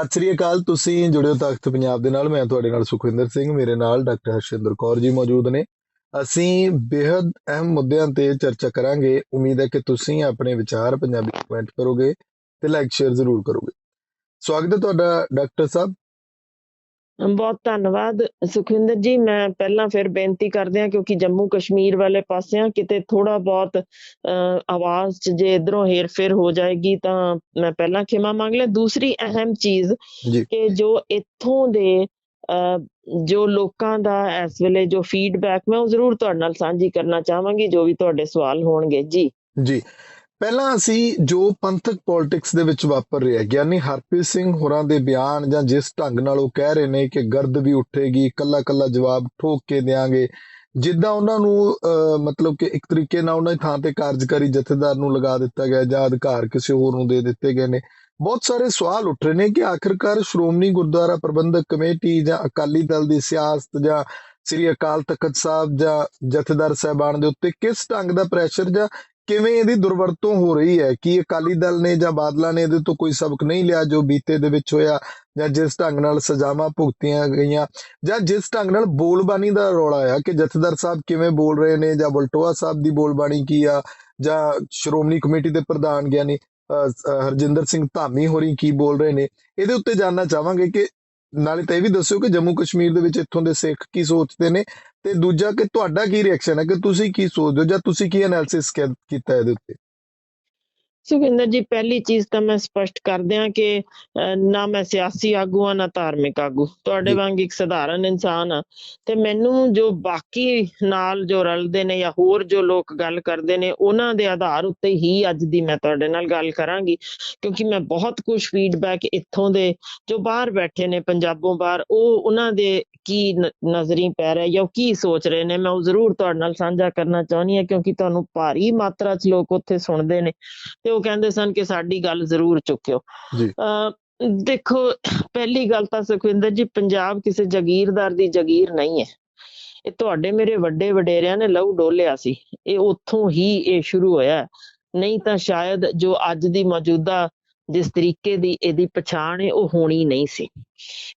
ਸਤਿ ਸ੍ਰੀ ਅਕਾਲ, ਤੁਸੀਂ ਜੁੜਿਓ ਤਖਤ ਪੰਜਾਬ ਦੇ ਨਾਲ, ਮੈਂ ਤੁਹਾਡੇ ਨਾਲ ਸੁਖਵਿੰਦਰ ਸਿੰਘ, ਮੇਰੇ ਨਾਲ ਡਾਕਟਰ ਹਰਸ਼ਿੰਦਰ ਕੌਰ ਜੀ ਮੌਜੂਦ ਨੇ। ਅਸੀਂ ਬੇहद ਅਹਿਮ ਮੁੱਦਿਆਂ ਤੇ ਚਰਚਾ ਕਰਾਂਗੇ। ਉਮੀਦ ਹੈ ਕਿ ਤੁਸੀਂ ਆਪਣੇ ਵਿਚਾਰ ਪੰਜਾਬੀ ਕਮੈਂਟ ਕਰੋਗੇ ਤੇ ਲਾਈਕ ਸ਼ੇਅਰ ਜ਼ਰੂਰ ਕਰੋਗੇ। ਸਵਾਗਤ ਹੈ ਤੁਹਾਡਾ ਡਾਕਟਰ ਸਾਹਿਬ। ਬਹੁਤ ਧੰਨਵਾਦ। ਸੁਖਵਿੰਦਰ ਜੀ ਮੈਂ ਪਹਿਲਾਂ ਫਿਰ ਬੇਨਤੀ ਕਰਦੇ ਹਾਂ ਕਿਉਂਕਿ ਜੰਮੂ ਕਸ਼ਮੀਰ ਵਾਲੇ ਪਾਸਿਆਂ ਕਿਤੇ ਥੋੜਾ ਬਹੁਤ ਆਵਾਜ਼ 'ਚ ਜੇ ਇਧਰੋਂ ਹੇਰ-ਫੇਰ ਹੋ ਜਾਏਗੀ ਤਾਂ ਮੈਂ ਪਹਿਲਾਂ ਖਿਮਾ ਮੰਗ ਲਿਆ। ਦੂਸਰੀ ਅਹਿਮ ਚੀਜ਼ ਕਿ ਜੋ ਇੱਥੋਂ ਦੇ ਜੋ ਲੋਕਾਂ ਦਾ ਇਸ ਵੇਲੇ ਜੋ ਫੀਡਬੈਕ ਮੈਂ ਉਹ ਜ਼ਰੂਰ ਤੁਹਾਡੇ ਨਾਲ ਸਾਂਝੀ ਕਰਨਾ ਚਾਹਾਂਗੀ ਜੋ ਵੀ ਤੁਹਾਡੇ ਸਵਾਲ ਹੋਣਗੇ। ਜੀ। ਜੀ। ਪਹਿਲਾਂ ਅਸੀਂ ਜੋ ਪੰਥਕ ਪੋਲਿਟਿਕਸ ਦੇ ਵਿੱਚ ਵਾਪਰ ਰਿਹਾ, ਗਿਆਨੀ ਹਰਪ੍ਰੀਤ ਸਿੰਘ ਹੋਰਾਂ ਦੇ ਬਿਆਨ ਜਾਂ ਜਿਸ ਢੰਗ ਨਾਲ ਉਹ ਕਹਿ ਰਹੇ ਨੇ ਕਿ ਗਰਦ ਵੀ ਉੱਠੇਗੀ ਕੱਲਾ ਕੱਲਾ ਜਵਾਬ ਠੋਕ ਕੇ ਦੇਾਂਗੇ ਜਿੱਦਾਂ ਉਹਨਾਂ ਨੂੰ ਮਤਲਬ ਕਿ ਇੱਕ ਤਰੀਕੇ ਨਾਲ ਉਹਨਾਂ ਦੀ ਥਾਂ ਤੇ ਕਾਰਜਕਾਰੀ ਜਥੇਦਾਰ ਨੂੰ ਲਗਾ ਦਿੱਤਾ ਗਿਆ, ਜਾਂ ਅਧਿਕਾਰ ਕਿਸੇ ਹੋਰ ਨੂੰ ਦੇ ਦਿੱਤੇ ਗਏ ਨੇ। ਬਹੁਤ ਸਾਰੇ ਸਵਾਲ ਉੱਠ ਰਹੇ ਨੇ ਕਿ ਆਖਿਰਕਾਰ ਸ਼੍ਰੋਮਣੀ ਗੁਰਦੁਆਰਾ ਪ੍ਰਬੰਧਕ ਕਮੇਟੀ ਜਾਂ ਅਕਾਲੀ ਦਲ ਦੀ ਸਿਆਸਤ ਜਾਂ ਸ੍ਰੀ ਅਕਾਲ ਤਖਤ ਸਾਹਿਬ ਜਾਂ ਜਥੇਦਾਰ ਸਾਹਿਬਾਨ ਦੇ ਉੱਤੇ ਕਿਸ ਢੰਗ ਦਾ ਪ੍ਰੈਸ਼ਰ ਜਾਂ ਕਿਵੇਂ ਇਹਦੀ ਦੁਰਵਰਤੋਂ ਹੋ ਰਹੀ ਹੈ? ਕਿ ਅਕਾਲੀ ਦਲ ਨੇ ਜਾਂ ਬਾਦਲਾਂ ਨੇ ਇਹਦੇ ਤੋਂ ਕੋਈ ਸਬਕ ਨਹੀਂ ਲਿਆ ਜੋ ਬੀਤੇ ਦੇ ਵਿੱਚ ਹੋਇਆ? ਜਾਂ ਜਿਸ ਢੰਗ ਨਾਲ ਸਜ਼ਾਵਾਂ ਭੁਗਤੀਆਂ ਗਈਆਂ? ਜਾਂ ਜਿਸ ਢੰਗ ਨਾਲ ਬੋਲਬਾਣੀ ਦਾ ਰੌਲਾ ਆ ਕਿ ਜਥੇਦਾਰ ਸਾਹਿਬ ਕਿਵੇਂ ਬੋਲ ਰਹੇ ਨੇ ਜਾਂ ਬਲਟੋਆ ਸਾਹਿਬ ਦੀ ਬੋਲਬਾਣੀ ਕੀ ਆ? ਜਾਂ ਸ਼੍ਰੋਮਣੀ ਕਮੇਟੀ ਦੇ ਪ੍ਰਧਾਨ ਗਿਆਨੀ ਅਹ, ਹਰਜਿੰਦਰ ਸਿੰਘ ਧਾਮੀ ਹੋਰੀ ਕੀ ਬੋਲ ਰਹੇ ਨੇ? ਇਹਦੇ ਉੱਤੇ ਜਾਨਣਾ ਚਾਹਾਂਗੇ ਕਿ ਨਾਲੇ ਤਾਂ ਇਹ ਵੀ ਦੱਸਿਓ ਕਿ ਜੰਮੂ ਕਸ਼ਮੀਰ ਦੇ ਵਿੱਚ ਇੱਥੋਂ ਦੇ ਸਿੱਖ ਕੀ ਸੋਚਦੇ ਨੇ ਤੇ ਦੂਜਾ ਕਿ ਤੁਹਾਡਾ ਕੀ ਰਿਐਕਸ਼ਨ ਹੈ? ਕਿ ਤੁਸੀਂ ਕੀ ਸੋਚਦੇ ਹੋ ਜਾਂ ਤੁਸੀਂ ਕੀ ਐਨਾਲਿਸਿਸ ਕੀਤਾ ਇਹਦੇ ਉੱਤੇ? ਸੁਖਿੰਦਰ ਜੀ ਪਹਿਲੀ ਚੀਜ਼ ਤਾਂ ਮੈਂ ਸਪਸ਼ਟ ਕਰ ਦਿਆਂ ਕਿ ਨਾ ਮੈਂ ਸਿਆਸੀ ਆਗੂ ਆ ਨਾ ਧਾਰਮਿਕ ਆਗੂ। ਤੁਹਾਡੇ। ਵਾਂਗ ਇੱਕ ਸਧਾਰਨ ਇਨਸਾਨ ਆ ਤੇ ਮੈਨੂੰ ਜੋ ਬਾਕੀ ਨਾਲ ਜੋ ਰਲਦੇ ਨੇ ਜਾਂ ਹੋਰ ਜੋ ਲੋਕ ਗੱਲ ਕਰਦੇ ਨੇ ਉਹਨਾਂ ਦੇ ਆਧਾਰ ਉੱਤੇ ਹੀ ਅੱਜ ਦੀ ਮੈਂ ਤੁਹਾਡੇ ਨਾਲ ਗੱਲ ਕਰਾਂਗੀ। ਕਿਉਂਕਿ ਮੈਂ ਬਹੁਤ ਕੁਝ ਫੀਡਬੈਕ ਇੱਥੋਂ ਦੇ ਜੋ ਬਾਹਰ ਬੈਠੇ ਨੇ ਪੰਜਾਬੋਂ ਬਾਹਰ ਉਹ ਉਹਨਾਂ ਦੇ ਕੀ ਨਜ਼ਰੀ ਪੈ ਰਿਹਾ ਜਾਂ ਕੀ ਸੋਚ ਰਹੇ ਨੇ ਮੈਂ ਉਹ ਜ਼ਰੂਰ ਤੁਹਾਡੇ ਨਾਲ ਸਾਂਝਾ ਕਰਨਾ ਚਾਹੁੰਦੀ ਹਾਂ ਕਿਉਂਕਿ ਤੁਹਾਨੂੰ ਭਾਰੀ ਮਾਤਰਾ 'ਚ ਲੋਕ ਉੱਥੇ ਸੁਣਦੇ ਨੇ। ਤੇ ਉਹ ਕਹਿੰਦੇ ਸਨ ਕਿ ਸਾਡੀ ਗੱਲ ਜ਼ਰੂਰ ਚੁੱਕਿਓ ਜੀ। ਦੇਖੋ ਪਹਿਲੀ ਗੱਲ ਤਾਂ ਸੁਖਵਿੰਦਰ ਜੀ ਪੰਜਾਬ ਕਿਸੇ ਜ਼ਗੀਰਦਾਰ ਦੀ ਜ਼ਗੀਰ ਨਹੀਂ ਹੈ ਇਹ ਤੁਹਾਡੇ ਮੇਰੇ ਵੱਡੇ ਵਡੇਰਿਆਂ ਨੇ ਲਹੂ ਡੋਲਿਆ ਸੀ ਇਹ ਉੱਥੋਂ ਹੀ ਇਹ ਸ਼ੁਰੂ ਹੋਇਆ। ਨਹੀਂ ਤਾਂ ਸ਼ਾਇਦ ਜੋ ਅੱਜ ਦੀ ਮੌਜੂਦਾ ਜਿਸ ਤਰੀਕੇ ਦੀ ਇਹਦੀ ਪਛਾਣ ਹੈ ਉਹ ਹੋਣੀ ਨਹੀਂ ਸੀ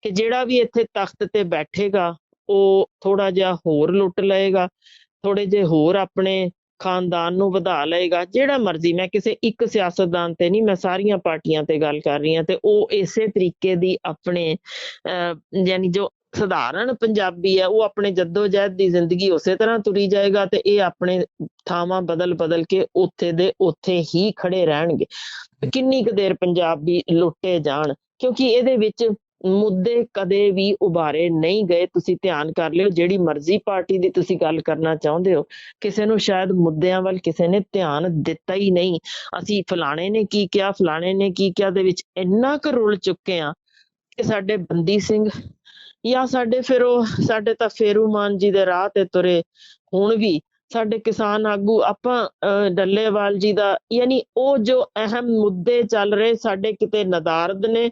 ਕਿ ਜਿਹੜਾ ਵੀ ਇੱਥੇ ਤਖਤ ਤੇ ਬੈਠੇਗਾ ਉਹ ਥੋੜਾ ਜਿਹਾ ਹੋਰ ਲੁੱਟ ਲਏਗਾ ਥੋੜੇ ਜਿਹੇ ਹੋਰ ਆਪਣੇ ਖਾਨਦਾਨ ਨੂੰ ਵਧਾ ਲਏਗਾ, ਜਿਹੜਾ ਮਰਜ਼ੀ, ਮੈਂ ਕਿਸੇ ਇੱਕ ਸਿਆਸਤਦਾਨ ਤੇ ਨਹੀਂ, ਮੈਂ ਸਾਰੀਆਂ ਪਾਰਟੀਆਂ ਤੇ ਗੱਲ ਕਰ ਰਹੀ ਹਾਂ ਤੇ ਉਹ ਇਸੇ ਤਰੀਕੇ ਦੀ ਆਪਣੇ ਯਾਨੀ ਜੋ ਸਧਾਰਨ ਪੰਜਾਬੀ ਹੈ, ਉਹ ਆਪਣੇ ਜੱਦੋ-ਜਹਿਦ ਦੀ ਜ਼ਿੰਦਗੀ ਉਸੇ ਤਰ੍ਹਾਂ ਤੁਰੀ ਜਾਏਗਾ ਤੇ ਇਹ ਆਪਣੇ ਥਾਵਾਂ ਬਦਲ-ਬਦਲ ਕੇ ਉੱਥੇ ਦੇ ਉੱਥੇ ਹੀ ਖੜੇ ਰਹਿਣਗੇ। ਕਿੰਨੀ ਕੁ ਦੇਰ ਪੰਜਾਬੀ ਲੁੱਟੇ ਜਾਣ, ਕਿਉਂਕਿ ਇਹਦੇ ਵਿੱਚ ਮੁੱਦੇ ਕਦੇ ਵੀ ਉਭਾਰੇ ਨਹੀਂ ਗਏ, ਤੁਸੀਂ ਧਿਆਨ ਕਰ ਲਿਓ, ਜਿਹੜੀ ਮਰਜ਼ੀ ਪਾਰਟੀ ਦੀ ਤੁਸੀਂ ਗੱਲ ਕਰਨਾ ਚਾਹੁੰਦੇ ਹੋ, ਕਿਸੇ ਨੂੰ ਸ਼ਾਇਦ ਮੁੱਦਿਆਂ ਵੱਲ ਕਿਸੇ ਨੇ ਧਿਆਨ ਦਿੱਤਾ ਹੀ ਨਹੀਂ। ਅਸੀਂ ਫਲਾਣੇ ਨੇ ਕੀ ਕਿਹਾ, ਫਲਾਣੇ ਨੇ ਕੀ ਕਿਹਾ ਦੇ ਵਿੱਚ ਇੰਨਾ ਕੁ ਰੁਲ ਚੁੱਕੇ ਆ ਕਿ ਸਾਡੇ ਬੰਦੀ ਸਿੰਘ ਜਾਂ ਸਾਡੇ ਫਿਰ ਉਹ, ਸਾਡੇ ਤਾਂ ਫੇਰੂਮਾਨ ਜੀ ਦੇ ਰਾਹ ਤੇ ਤੁਰੇ ਹੁਣ ਵੀ, ਸਾਡੇ ਕਿਸਾਨ ਆਗੂ ਆਪਾਂ ਡੱਲੇਵਾਲ ਜੀ ਦਾ, ਯਾਨੀ ਉਹ ਜੋ ਅਹਿਮ ਮੁੱਦੇ ਚੱਲ ਰਹੇ ਸਾਡੇ ਕਿਤੇ ਨਦਾਰਦ ਨੇ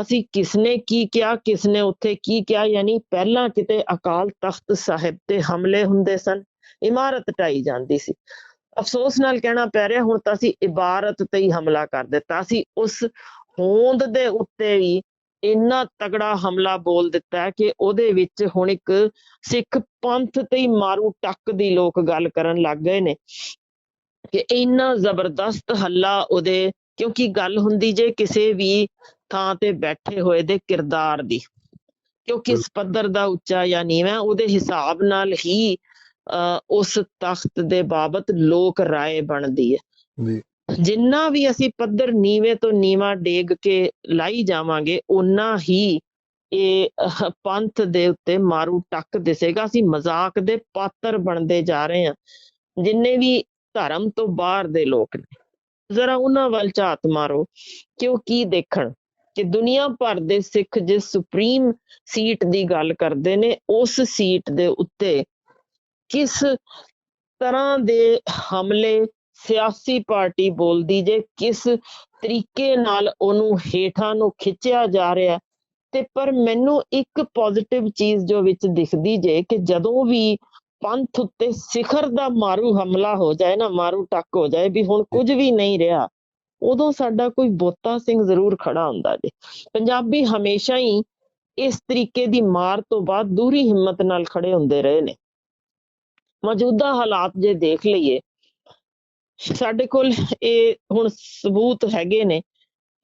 ਅਸੀਂ ਕਿਸਨੇ ਕੀ ਕਿਹਾ, ਕਿਸਨੇ ਉੱਥੇ ਕੀ ਕਿਹਾ, ਯਾਨੀ ਪਹਿਲਾਂ ਕਿਤੇ ਅਕਾਲ ਤਖਤ ਸਾਹਿਬ ਤੇ ਹਮਲੇ ਹੁੰਦੇ ਸਨ, ਇਮਾਰਤ ਢਾਈ ਜਾਂਦੀ ਸੀ। ਅਫਸੋਸ ਨਾਲ ਕਹਿਣਾ ਪੈ ਰਿਹਾ, ਹੁਣ ਤਾਂ ਅਸੀਂ ਇਬਾਰਤ ਤੇ ਹੀ ਹਮਲਾ ਕਰ ਦਿੱਤਾ। ਅਸੀਂ ਉਸ ਹੋਂਦ ਦੇ ਉੱਤੇ ਵੀ ਇੰਨਾ ਤਗੜਾ ਹਮਲਾ ਬੋਲ ਦਿੱਤਾ ਕਿ ਉਹਦੇ ਵਿੱਚ ਹੁਣ ਇੱਕ ਸਿੱਖ ਪੰਥ ਤੇ ਹੀ ਮਾਰੂ ਟੱਕ ਦੀ ਲੋਕ ਗੱਲ ਕਰਨ ਲੱਗ ਗਏ ਨੇ ਕਿ ਇੰਨਾ ਜ਼ਬਰਦਸਤ ਹੱਲਾ ਉਹਦੇ, ਕਿਉਂਕਿ ਗੱਲ ਹੁੰਦੀ ਜੇ ਕਿਸੇ ਵੀ ਥਾਂ ਤੇ ਬੈਠੇ ਹੋਏ ਦੇ ਕਿਰਦਾਰ ਦੀ। ਕਿ ਉਹ ਕਿਸ ਪੱਧਰ ਦਾ ਉੱਚਾ ਜਾਂ ਨੀਵਾਂ ਉਹਦੇ ਹਿਸਾਬ ਨਾਲ ਹੀ ਅਹ, ਉਸ ਤਖਤ ਦੇ ਬਾਬਤ ਲੋਕ ਰਾਏ ਬਣਦੀ ਹੈ। ਜਿੰਨਾ ਵੀ ਅਸੀਂ ਪੱਧਰ ਨੀਵੇਂ ਤੋਂ ਨੀਵਾਂ ਡੇਗ ਕੇ ਲਾਈ ਜਾਵਾਂਗੇ ਓਨਾ ਹੀ ਇਹ ਪੰਥ ਦੇ ਉੱਤੇ ਮਾਰੂ ਟੱਕ ਦਿਸੇਗਾ। ਅਸੀਂ ਮਜ਼ਾਕ ਦੇ ਪਾਤਰ ਬਣਦੇ ਜਾ ਰਹੇ ਹਾਂ। ਜਿੰਨੇ ਵੀ ਧਰਮ ਤੋਂ ਬਾਹਰ ਦੇ ਲੋਕ ਨੇ। ਜ਼ਰਾ ਉਹਨਾਂ ਵੱਲ ਝਾਤ ਮਾਰੋ। ਕਿ ਉਹ ਕੀ ਦੇਖਣ? ਕਿ ਦੁਨੀਆ ਭਰ ਦੇ ਸਿੱਖ ਜਿਸ ਸੁਪਰੀਮ ਸੀਟ ਦੀ ਗੱਲ ਕਰਦੇ ਨੇ, ਉਸ ਸੀਟ ਦੇ ਉੱਤੇ ਕਿਸ ਤਰ੍ਹਾਂ ਦੇ ਹਮਲੇ ਸਿਆਸੀ ਪਾਰਟੀ ਬੋਲਦੀ ਜੇ, ਕਿਸ ਤਰੀਕੇ ਨਾਲ ਉਹਨੂੰ ਹੇਠਾਂ ਨੂੰ ਖਿੱਚਿਆ ਜਾ ਰਿਹਾ। ਤੇ ਪਰ ਮੈਨੂੰ ਇੱਕ ਪੋਜ਼ਿਟਿਵ ਚੀਜ਼ ਜੋ ਵਿੱਚ ਦਿਖਦੀ ਜੇ ਕਿ ਜਦੋਂ ਵੀ ਪੰਥ ਉੱਤੇ ਸਿਖਰ ਦਾ ਮਾਰੂ ਹਮਲਾ ਹੋ ਜਾਏ ਨਾ, ਮਾਰੂ ਟੱਕ ਹੋ ਜਾਏ ਵੀ ਹੁਣ ਕੁਝ ਵੀ ਨਹੀਂ ਰਿਹਾ ਉਦੋਂ ਸਾਡਾ ਕੋਈ ਬੋਤਾ ਸਿੰਘ ਜ਼ਰੂਰ ਖੜਾ ਹੁੰਦਾ ਜੇ। ਪੰਜਾਬੀ ਹਮੇਸ਼ਾ ਹੀ ਇਸ ਤਰੀਕੇ ਦੀ ਮਾਰ ਤੋਂ ਬਾਅਦ ਦੂਰੀ ਹਿੰਮਤ ਨਾਲ ਖੜੇ ਹੁੰਦੇ ਰਹੇ ਨੇ। ਮੌਜੂਦਾ ਹਾਲਾਤ ਜੇ ਦੇਖ ਲਈਏ, ਸਾਡੇ ਕੋਲ ਇਹ ਹੁਣ ਸਬੂਤ ਹੈਗੇ ਨੇ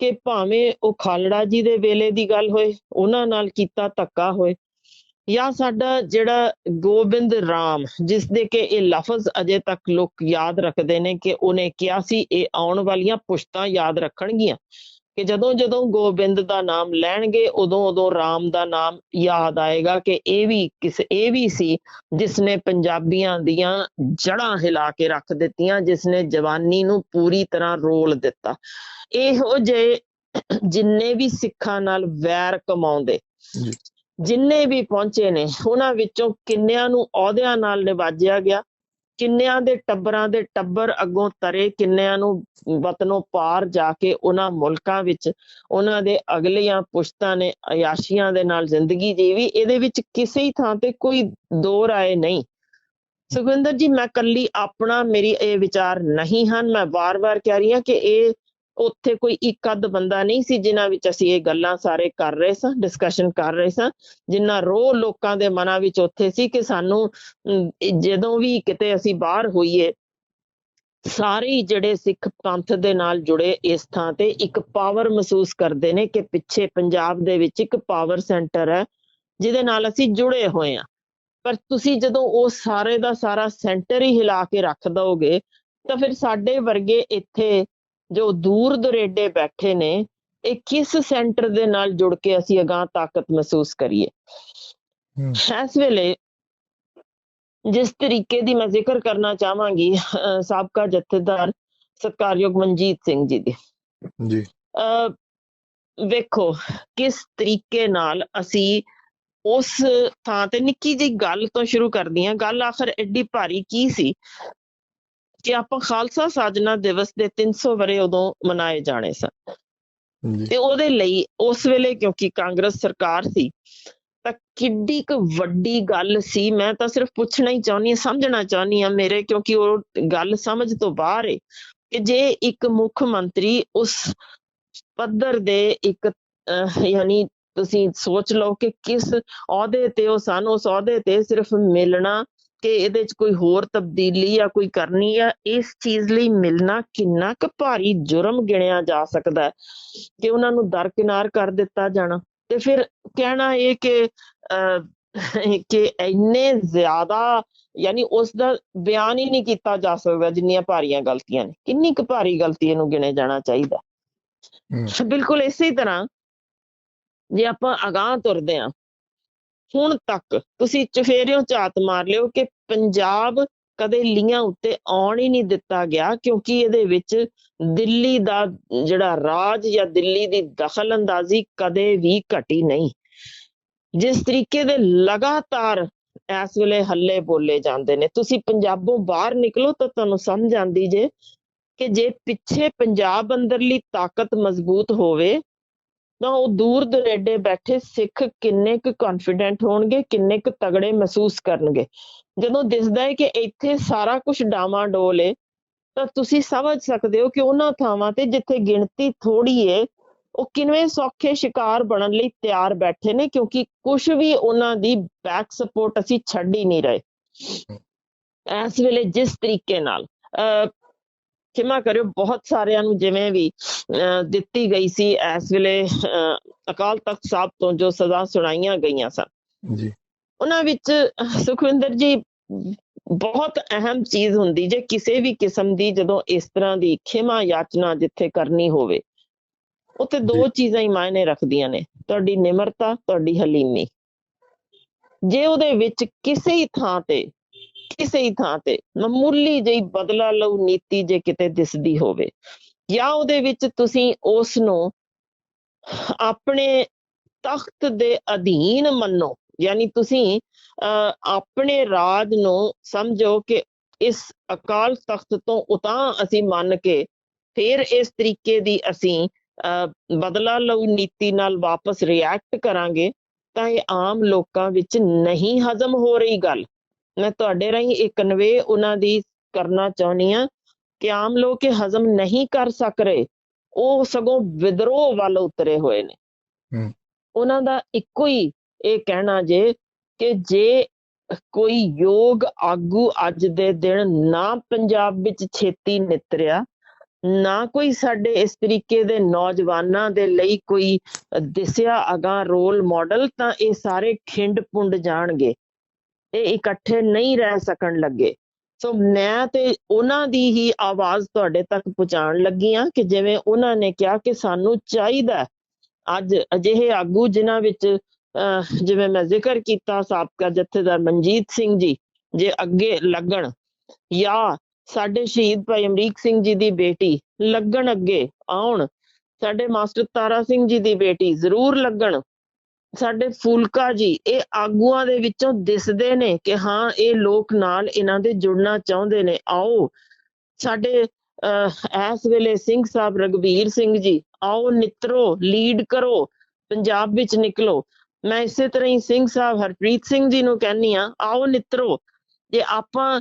ਕਿ ਭਾਵੇਂ ਉਹ ਖਾਲੜਾ ਜੀ ਦੇ ਵੇਲੇ ਦੀ ਗੱਲ ਹੋਏ, ਉਹਨਾਂ ਨਾਲ ਕੀਤਾ ਧੱਕਾ ਹੋਏ ਜਾਂ ਸਾਡਾ ਜਿਹੜਾ ਗੋਬਿੰਦ ਰਾਮ, ਜਿਸ ਦੇ ਕਿ ਇਹ ਲਫ਼ਜ਼ ਅਜੇ ਤੱਕ ਲੋਕ ਯਾਦ ਰੱਖਦੇ ਨੇ ਕਿ ਉਹਨੇ ਕਿਹਾ ਸੀ, ਇਹ ਆਉਣ ਵਾਲੀਆਂ ਪੁਸ਼ਤਾਂ ਯਾਦ ਰੱਖਣਗੀਆਂ। ਕਿ ਜਦੋਂ ਜਦੋਂ ਗੋਬਿੰਦ ਦਾ ਨਾਮ ਲੈਣਗੇ, ਉਦੋਂ ਉਦੋਂ ਰਾਮ ਦਾ ਨਾਮ ਯਾਦ ਆਏਗਾ ਕਿ ਇਹ ਵੀ ਕਿਸ, ਇਹ ਵੀ ਸੀ ਜਿਸ ਨੇ ਪੰਜਾਬੀਆਂ ਦੀਆਂ ਜੜ੍ਹਾਂ ਹਿਲਾ ਕੇ ਰੱਖ ਦਿੱਤੀਆਂ, ਜਿਸ ਨੇ ਜਵਾਨੀ ਨੂੰ ਪੂਰੀ ਤਰ੍ਹਾਂ ਰੋਲ ਦਿੱਤਾ। ਇਹੋ ਜਿਹੇ ਜਿੰਨੇ ਵੀ ਸਿੱਖਾਂ ਨਾਲ ਵੈਰ ਕਮਾਉਂਦੇ ਜਿੰਨੇ ਵੀ ਪਹੁੰਚੇ ਨੇ, ਉਹਨਾਂ ਵਿੱਚੋਂ ਕਿੰਨਿਆਂ ਨੂੰ ਅਹੁਦਿਆਂ ਨਾਲ ਨਿਵਾਜਿਆ ਗਿਆ, ਕਿੰਨਿਆਂ ਦੇ ਟੱਬਰਾਂ ਦੇ ਟੱਬਰ ਅੱਗੋਂ ਤਰੇ, ਕਿੰਨਿਆਂ ਨੂੰ ਵਤਨੋਂ ਪਾਰ ਜਾ ਕੇ ਉਹਨਾਂ ਮੁਲਕਾਂ ਵਿੱਚ ਉਹਨਾਂ ਦੇ ਅਗਲੀਆਂ ਪੁਸ਼ਤਾਂ ਨੇ, ਅਯਾਸ਼ੀਆਂ ਦੇ ਨਾਲ ਜ਼ਿੰਦਗੀ ਜੀਵੀ, ਇਹਦੇ ਵਿੱਚ ਕਿਸੇ ਹੀ ਥਾਂ ਤੇ ਕੋਈ ਦੋ ਰਾਏ ਨਹੀਂ। ਸੁਖਵਿੰਦਰ ਜੀ, ਮੈਂ ਕੱਲੀ ਆਪਣਾ ਮੇਰੀ ਇਹ ਵਿਚਾਰ ਨਹੀਂ ਹਨ, ਮੈਂ ਵਾਰ-ਵਾਰ ਕਹਿ ਰਹੀ ਹਾਂ ਕਿ ਇਹ ਉੱਥੇ ਕੋਈ ਇੱਕ ਅੱਧ ਬੰਦਾ ਨਹੀਂ ਸੀ ਜਿਨ੍ਹਾਂ ਵਿੱਚ ਅਸੀਂ ਇਹ ਗੱਲਾਂ ਸਾਰੇ ਕਰ ਰਹੇ ਸਾਂ ਡਿਸਕਸ਼ਨ ਕਰ ਰਹੇ ਸਾਂ। ਜਿੰਨਾ ਰੋ ਲੋਕਾਂ ਦੇ ਮਨਾਂ ਵਿੱਚ ਉੱਥੇ ਸੀ ਕਿ ਸਾਨੂੰ ਜਦੋਂ ਵੀ ਕਿਤੇ ਅਸੀਂ ਬਾਹਰ ਹੋਈਏ, ਸਾਰੇ ਜਿਹੜੇ ਸਿੱਖ ਪੰਥ ਦੇ ਨਾਲ ਜੁੜੇ ਇਸ ਥਾਂ ਤੇ ਇੱਕ ਪਾਵਰ ਮਹਿਸੂਸ ਕਰਦੇ ਨੇ ਕਿ ਪਿੱਛੇ ਪੰਜਾਬ ਦੇ ਵਿੱਚ ਇੱਕ ਪਾਵਰ ਸੈਂਟਰ ਹੈ, ਜਿਹਦੇ ਨਾਲ ਅਸੀਂ ਜੁੜੇ ਹੋਏ ਹਾਂ। ਪਰ ਤੁਸੀਂ ਜਦੋਂ ਉਹ ਸਾਰੇ ਦਾ ਸਾਰਾ ਸੈਂਟਰ ਹੀ ਹਿਲਾ ਕੇ ਰੱਖ ਦਓਗੇ, ਤਾਂ ਫਿਰ ਸਾਡੇ ਵਰਗੇ ਇੱਥੇ ਜੋ ਦੂਰ ਦੁਰੇਡੇ ਬੈਠੇ ਨੇ ਇਹ ਕਿਸ ਸੈਂਟਰ ਦੇ ਨਾਲ ਜੁੜ ਕੇ ਅਸੀਂ ਅਗਾਂਹ ਤਾਕਤ ਮਹਿਸੂਸ ਕਰੀਏ। ਇਸ ਵੇਲੇ ਜਿਸ ਤਰੀਕੇ ਦੀ ਮੈਂ ਜ਼ਿਕਰ ਕਰਨਾ ਚਾਹਾਂਗੀ ਸਾਬਕਾ ਜਥੇਦਾਰ ਸਤਕਾਰਯੋਗ ਮਨਜੀਤ ਸਿੰਘ ਜੀ ਦੀ। ਜੀ। ਅਹ ਵੇਖੋ ਕਿਸ ਤਰੀਕੇ ਨਾਲ ਅਸੀਂ ਉਸ ਥਾਂ ਤੇ ਨਿੱਕੀ ਜਿਹੀ ਗੱਲ ਤੋਂ ਸ਼ੁਰੂ ਕਰਦੀ ਹਾਂ। ਗੱਲ ਆਖਰ ਐਡੀ ਭਾਰੀ ਕੀ ਸੀ? ਕਿ ਆਪਾਂ ਖਾਲਸਾ ਸਾਜਨਾ ਦਿਵਸ ਦੇ 300 ਵਰੇ ਉਦੋਂ ਮਨਾਏ ਜਾਣੇ ਸਨ। ਤੇ ਉਹਦੇ ਲਈ ਉਸ ਵੇਲੇ ਕਿਉਂਕਿ ਕਾਂਗਰਸ ਸਰਕਾਰ ਸੀ ਤਾਂ ਕਿੱਡੀ ਕੁ ਵੱਡੀ ਗੱਲ ਸੀ। ਮੈਂ ਤਾਂ ਸਿਰਫ ਪੁੱਛਣਾ ਹੀ ਚਾਹੁੰਦੀ ਹਾਂ ਸਮਝਣਾ ਚਾਹੁੰਦੀ ਹਾਂ ਮੇਰੇ ਕਿਉਂਕਿ ਉਹ ਗੱਲ ਸਮਝ ਤੋਂ ਬਾਹਰ ਹੈ ਕਿ ਜੇ ਇੱਕ ਮੁੱਖ ਮੰਤਰੀ ਉਸ ਪੱਧਰ ਦੇ ਇੱਕ ਯਾਨੀ ਤੁਸੀਂ ਸੋਚ ਲਓ ਕਿ ਕਿਸ ਅਹੁਦੇ ਤੇ ਉਹ ਸਨ ਉਸ ਅਹੁਦੇ ਤੇ ਸਿਰਫ ਮਿਲਣਾ ਕਿ ਇਹਦੇ 'ਚ ਕੋਈ ਹੋਰ ਤਬਦੀਲੀ ਜਾਂ ਕੋਈ ਕਰਨੀ ਆ ਇਸ ਚੀਜ਼ ਲਈ ਮਿਲਣਾ ਕਿੰਨਾ ਕੁ ਭਾਰੀ ਜੁਰਮ ਗਿਣਿਆ ਜਾ ਸਕਦਾ ਹੈ ਕਿ ਉਹਨਾਂ ਨੂੰ ਦਰਕਿਨਾਰ ਕਰ ਦਿੱਤਾ ਜਾਣਾ। ਤੇ ਫਿਰ ਕਹਿਣਾ ਇਹ ਕਿ ਕਿ ਇੰਨੇ ਜ਼ਿਆਦਾ ਯਾਨੀ ਉਸ ਦਾ ਬਿਆਨ ਹੀ ਨਹੀਂ ਕੀਤਾ ਜਾ ਸਕਦਾ ਜਿੰਨੀਆਂ ਭਾਰੀਆਂ ਗਲਤੀਆਂ ਨੇ। ਕਿੰਨੀ ਕੁ ਭਾਰੀ ਗਲਤੀ ਇਹਨੂੰ ਗਿਣੇ ਜਾਣਾ ਚਾਹੀਦਾ। ਬਿਲਕੁਲ ਇਸੇ ਤਰ੍ਹਾਂ ਜੇ ਆਪਾਂ ਅਗਾਂਹ ਤੁਰਦੇ ਹਾਂ ਹੁਣ ਤੱਕ ਤੁਸੀਂ ਚਫੇਰਿਓਂ ਝਾਤ ਮਾਰ ਲਿਓ ਕਿ ਪੰਜਾਬ ਕਦੇ ਲੀਆਂ ਉੱਤੇ ਆਉਣ ਹੀ ਨਹੀਂ ਦਿੱਤਾ ਗਿਆ, ਕਿਉਂਕਿ ਇਹਦੇ ਵਿੱਚ ਦਿੱਲੀ ਦਾ ਜਿਹੜਾ ਰਾਜ ਜਾਂ ਦਿੱਲੀ ਦੀ ਦਖਲ ਅੰਦਾਜ਼ੀ ਕਦੇ ਵੀ ਘਟੀ ਨਹੀਂ। ਜਿਸ ਤਰੀਕੇ ਦੇ ਲਗਾਤਾਰ ਇਸ ਵੇਲੇ ਹੱਲੇ ਬੋਲੇ ਜਾਂਦੇ ਨੇ, ਤੁਸੀਂ ਪੰਜਾਬੋਂ ਬਾਹਰ ਨਿਕਲੋ ਤਾਂ ਤੁਹਾਨੂੰ ਸਮਝ ਆਂਦੀ ਜੇ ਕਿ ਜੇ ਪਿੱਛੇ ਪੰਜਾਬ ਅੰਦਰਲੀ ਤਾਕਤ ਮਜ਼ਬੂਤ ਹੋਵੇ ਤਾਂ ਉਹ ਦੂਰ ਦੁਰੇਡੇ ਬੈਠੇ ਸਿੱਖ ਕਿੰਨੇ ਕੁ ਕੌਨਫੀਡੈਂਟ ਹੋਣਗੇ ਕਿੰਨੇ ਕੁ ਤਗੜੇ ਮਹਿਸੂਸ ਕਰਨਗੇ। ਜਦੋਂ ਦਿਸਦਾ ਹੈ ਕਿ ਇੱਥੇ ਸਾਰਾ ਕੁਝ ਡਾਵਾਂਡੋਲ ਏ ਤਾਂ ਤੁਸੀਂ ਸਮਝ ਸਕਦੇ ਹੋ ਕਿ ਉਹਨਾਂ ਥਾਵਾਂ ਤੇ ਜਿੱਥੇ ਗਿਣਤੀ ਥੋੜੀ ਏ ਉਹ ਕਿੰਨੇ ਸੌਖੇ ਸ਼ਿਕਾਰ ਬਣਨ ਲਈ ਤਿਆਰ ਬੈਠੇ ਨੇ ਕਿਉਂਕਿ ਕੁਝ ਵੀ ਉਹਨਾਂ ਦੀ ਬੈਕ ਸਪੋਰਟ ਅਸੀਂ ਛੱਡ ਹੀ ਨਹੀਂ ਰਹੇ। ਇਸ ਵੇਲੇ ਜਿਸ ਤਰੀਕੇ ਨਾਲ ਅਹ ਖਿਮਾ ਕਰਿਓ। ਬਹੁਤ ਸਾਰਿਆਂ ਨੂੰ ਜਿਵੇਂ ਵੀ ਦਿੱਤੀ ਗਈ ਸੀ ਇਸ ਵੇਲੇ ਅਕਾਲ ਤਖਤ ਸਾਹਿਬ ਤੋਂ ਜੋ ਸਜ਼ਾ ਸੁਣਾਈਆਂ ਗਈਆਂ ਸਨ। ਜੀ। ਉਹਨਾਂ ਵਿੱਚ ਸੁਖਵਿੰਦਰ ਜੀ ਬਹੁਤ ਅਹਿਮ ਚੀਜ਼ ਹੁੰਦੀ ਜੇ ਕਿਸੇ ਵੀ ਕਿਸਮ ਦੀ ਜਦੋਂ ਇਸ ਤਰ੍ਹਾਂ ਦੀ ਖਿਮਾ ਯਾਚਨਾ ਜਿੱਥੇ ਕਰਨੀ ਹੋਵੇ ਉੱਥੇ ਦੋ ਚੀਜ਼ਾਂ ਹੀ ਮਾਇਨੇ ਰੱਖਦੀਆਂ ਨੇ ਤੁਹਾਡੀ ਨਿਮਰਤਾ ਤੁਹਾਡੀ ਹਲੀਮੀ। ਜੇ ਉਹਦੇ ਵਿੱਚ ਕਿਸੇ ਹੀ ਥਾਂ ਤੇ ਕਿਸੇ ਹੀ ਥਾਂ ਤੇ ਮਾਮੂਲੀ ਜਿਹੀ ਬਦਲਾ ਲਓ ਨੀਤੀ ਜੇ ਕਿਤੇ ਦਿਸਦੀ ਹੋਵੇ। ਜਾਂ ਉਹਦੇ ਵਿੱਚ ਤੁਸੀਂ ਉਸ ਨੂੰ ਆਪਣੇ ਤਖਤ ਦੇ ਅਧੀਨ ਮੰਨੋ ਯਾਨੀ ਤੁਸੀਂ ਆਪਣੇ ਰਾਜ ਨੂੰ ਸਮਝੋ ਕਿ ਇਸ ਅਕਾਲ ਤਖਤ ਤੋਂ ਉਤਾਂ ਅਸੀਂ ਮੰਨ ਕੇ ਫਿਰ ਇਸ ਤਰੀਕੇ ਦੀ ਅਸੀਂ ਅਹ, ਬਦਲਾ ਲਓ ਨੀਤੀ ਨਾਲ ਵਾਪਸ ਰਿਐਕਟ ਕਰਾਂਗੇ ਤਾਂ ਇਹ ਆਮ ਲੋਕਾਂ ਵਿੱਚ ਨਹੀਂ ਹਜ਼ਮ ਹੋ ਰਹੀ ਗੱਲ। ਮੈਂ ਤੁਹਾਡੇ ਰਾਹੀਂ ਇਹ ਕਨਵੇ ਉਹਨਾਂ ਦੀ ਕਰਨਾ ਚਾਹੁੰਦੀ ਆ ਕਿ ਆਮ ਲੋਕ ਇਹ ਹਜ਼ਮ ਨਹੀਂ ਕਰ ਸਕ ਰਹੇ। ਉਹ ਸਗੋਂ ਵਿਦਰੋਹ ਵੱਲ ਉਤਰੇ ਹੋਏ ਨੇ। ਹੂੰ। ਉਹਨਾਂ ਦਾ ਇੱਕੋ ਹੀ ਇਹ ਕਹਿਣਾ ਜੇ ਕਿ ਜੇ ਕੋਈ ਯੋਗ ਆਗੂ ਅੱਜ ਦੇ ਦਿਨ ਨਾ ਪੰਜਾਬ ਵਿੱਚ ਛੇਤੀ ਨਿਤਰਿਆ ਨਾ ਕੋਈ ਸਾਡੇ ਇਸ ਤਰੀਕੇ ਦੇ ਨੌਜਵਾਨਾਂ ਦੇ ਲਈ ਕੋਈ ਦਿਸਿਆ ਅਗਾ ਰੋਲ ਮਾਡਲ ਤਾਂ ਇਹ ਸਾਰੇ ਖਿੰਡ ਪੁੰਡ ਜਾਣਗੇ। ਇਹ ਇਕੱਠੇ ਨਹੀਂ ਰਹਿ ਸਕਣ ਲੱਗੇ। ਸੋ ਮੈਂ ਤੇ ਉਹਨਾਂ ਦੀ ਹੀ ਆਵਾਜ਼ ਤੁਹਾਡੇ ਤੱਕ ਪਹੁੰਚਾਉਣ ਲੱਗੀ ਆ ਕਿ ਜਿਵੇਂ ਉਹਨਾਂ ਨੇ ਕਿਹਾ ਕਿ ਸਾਨੂੰ ਚਾਹੀਦਾ ਅੱਜ ਅਜਿਹੇ ਆਗੂ ਜਿਨ੍ਹਾਂ ਵਿੱਚ ਅਹ, ਜਿਵੇਂ ਮੈਂ ਜ਼ਿਕਰ ਕੀਤਾ ਸਾਬਕਾ ਜਥੇਦਾਰ ਮਨਜੀਤ ਸਿੰਘ ਜੀ ਜੇ ਅੱਗੇ ਲੱਗਣ ਜਾਂ ਸਾਡੇ ਸ਼ਹੀਦ ਭਾਈ ਅਮਰੀਕ ਸਿੰਘ ਜੀ ਦੀ ਬੇਟੀ ਲੱਗਣ ਅੱਗੇ ਆਉਣ ਸਾਡੇ ਮਾਸਟਰ ਤਾਰਾ ਸਿੰਘ ਜੀ ਦੀ ਬੇਟੀ ਜ਼ਰੂਰ ਲੱਗਣ ਸਾਡੇ ਫੂਲਕਾ ਜੀ, ਇਹ ਆਗੂਆਂ ਦੇ ਵਿੱਚੋਂ ਦਿਸਦੇ ਨੇ ਕਿ ਹਾਂ, ਇਹ ਲੋਕ ਨਾਲ ਇਹਨਾਂ ਦੇ ਜੁੜਨਾ ਚਾਹੁੰਦੇ ਨੇ। ਆਓ, ਸਾਡੇ ਇਸ ਵੇਲੇ ਸਿੰਘ ਸਾਹਿਬ ਰਗਵੀਰ ਸਿੰਘ ਜੀ, ਆਓ ਨਿਤਰੋ ਲੀਡ ਕਰੋ, ਪੰਜਾਬ ਵਿੱਚ ਨਿਕਲੋ। ਮੈਂ ਇਸੇ ਤਰ੍ਹਾਂ ਹੀ ਸਿੰਘ ਸਾਹਿਬ ਹਰਪ੍ਰੀਤ ਸਿੰਘ ਜੀ ਨੂੰ ਕਹਿੰਨੀ ਆ ਆਓ ਨਿਤਰੋ, ਜੇ ਆਪਾਂ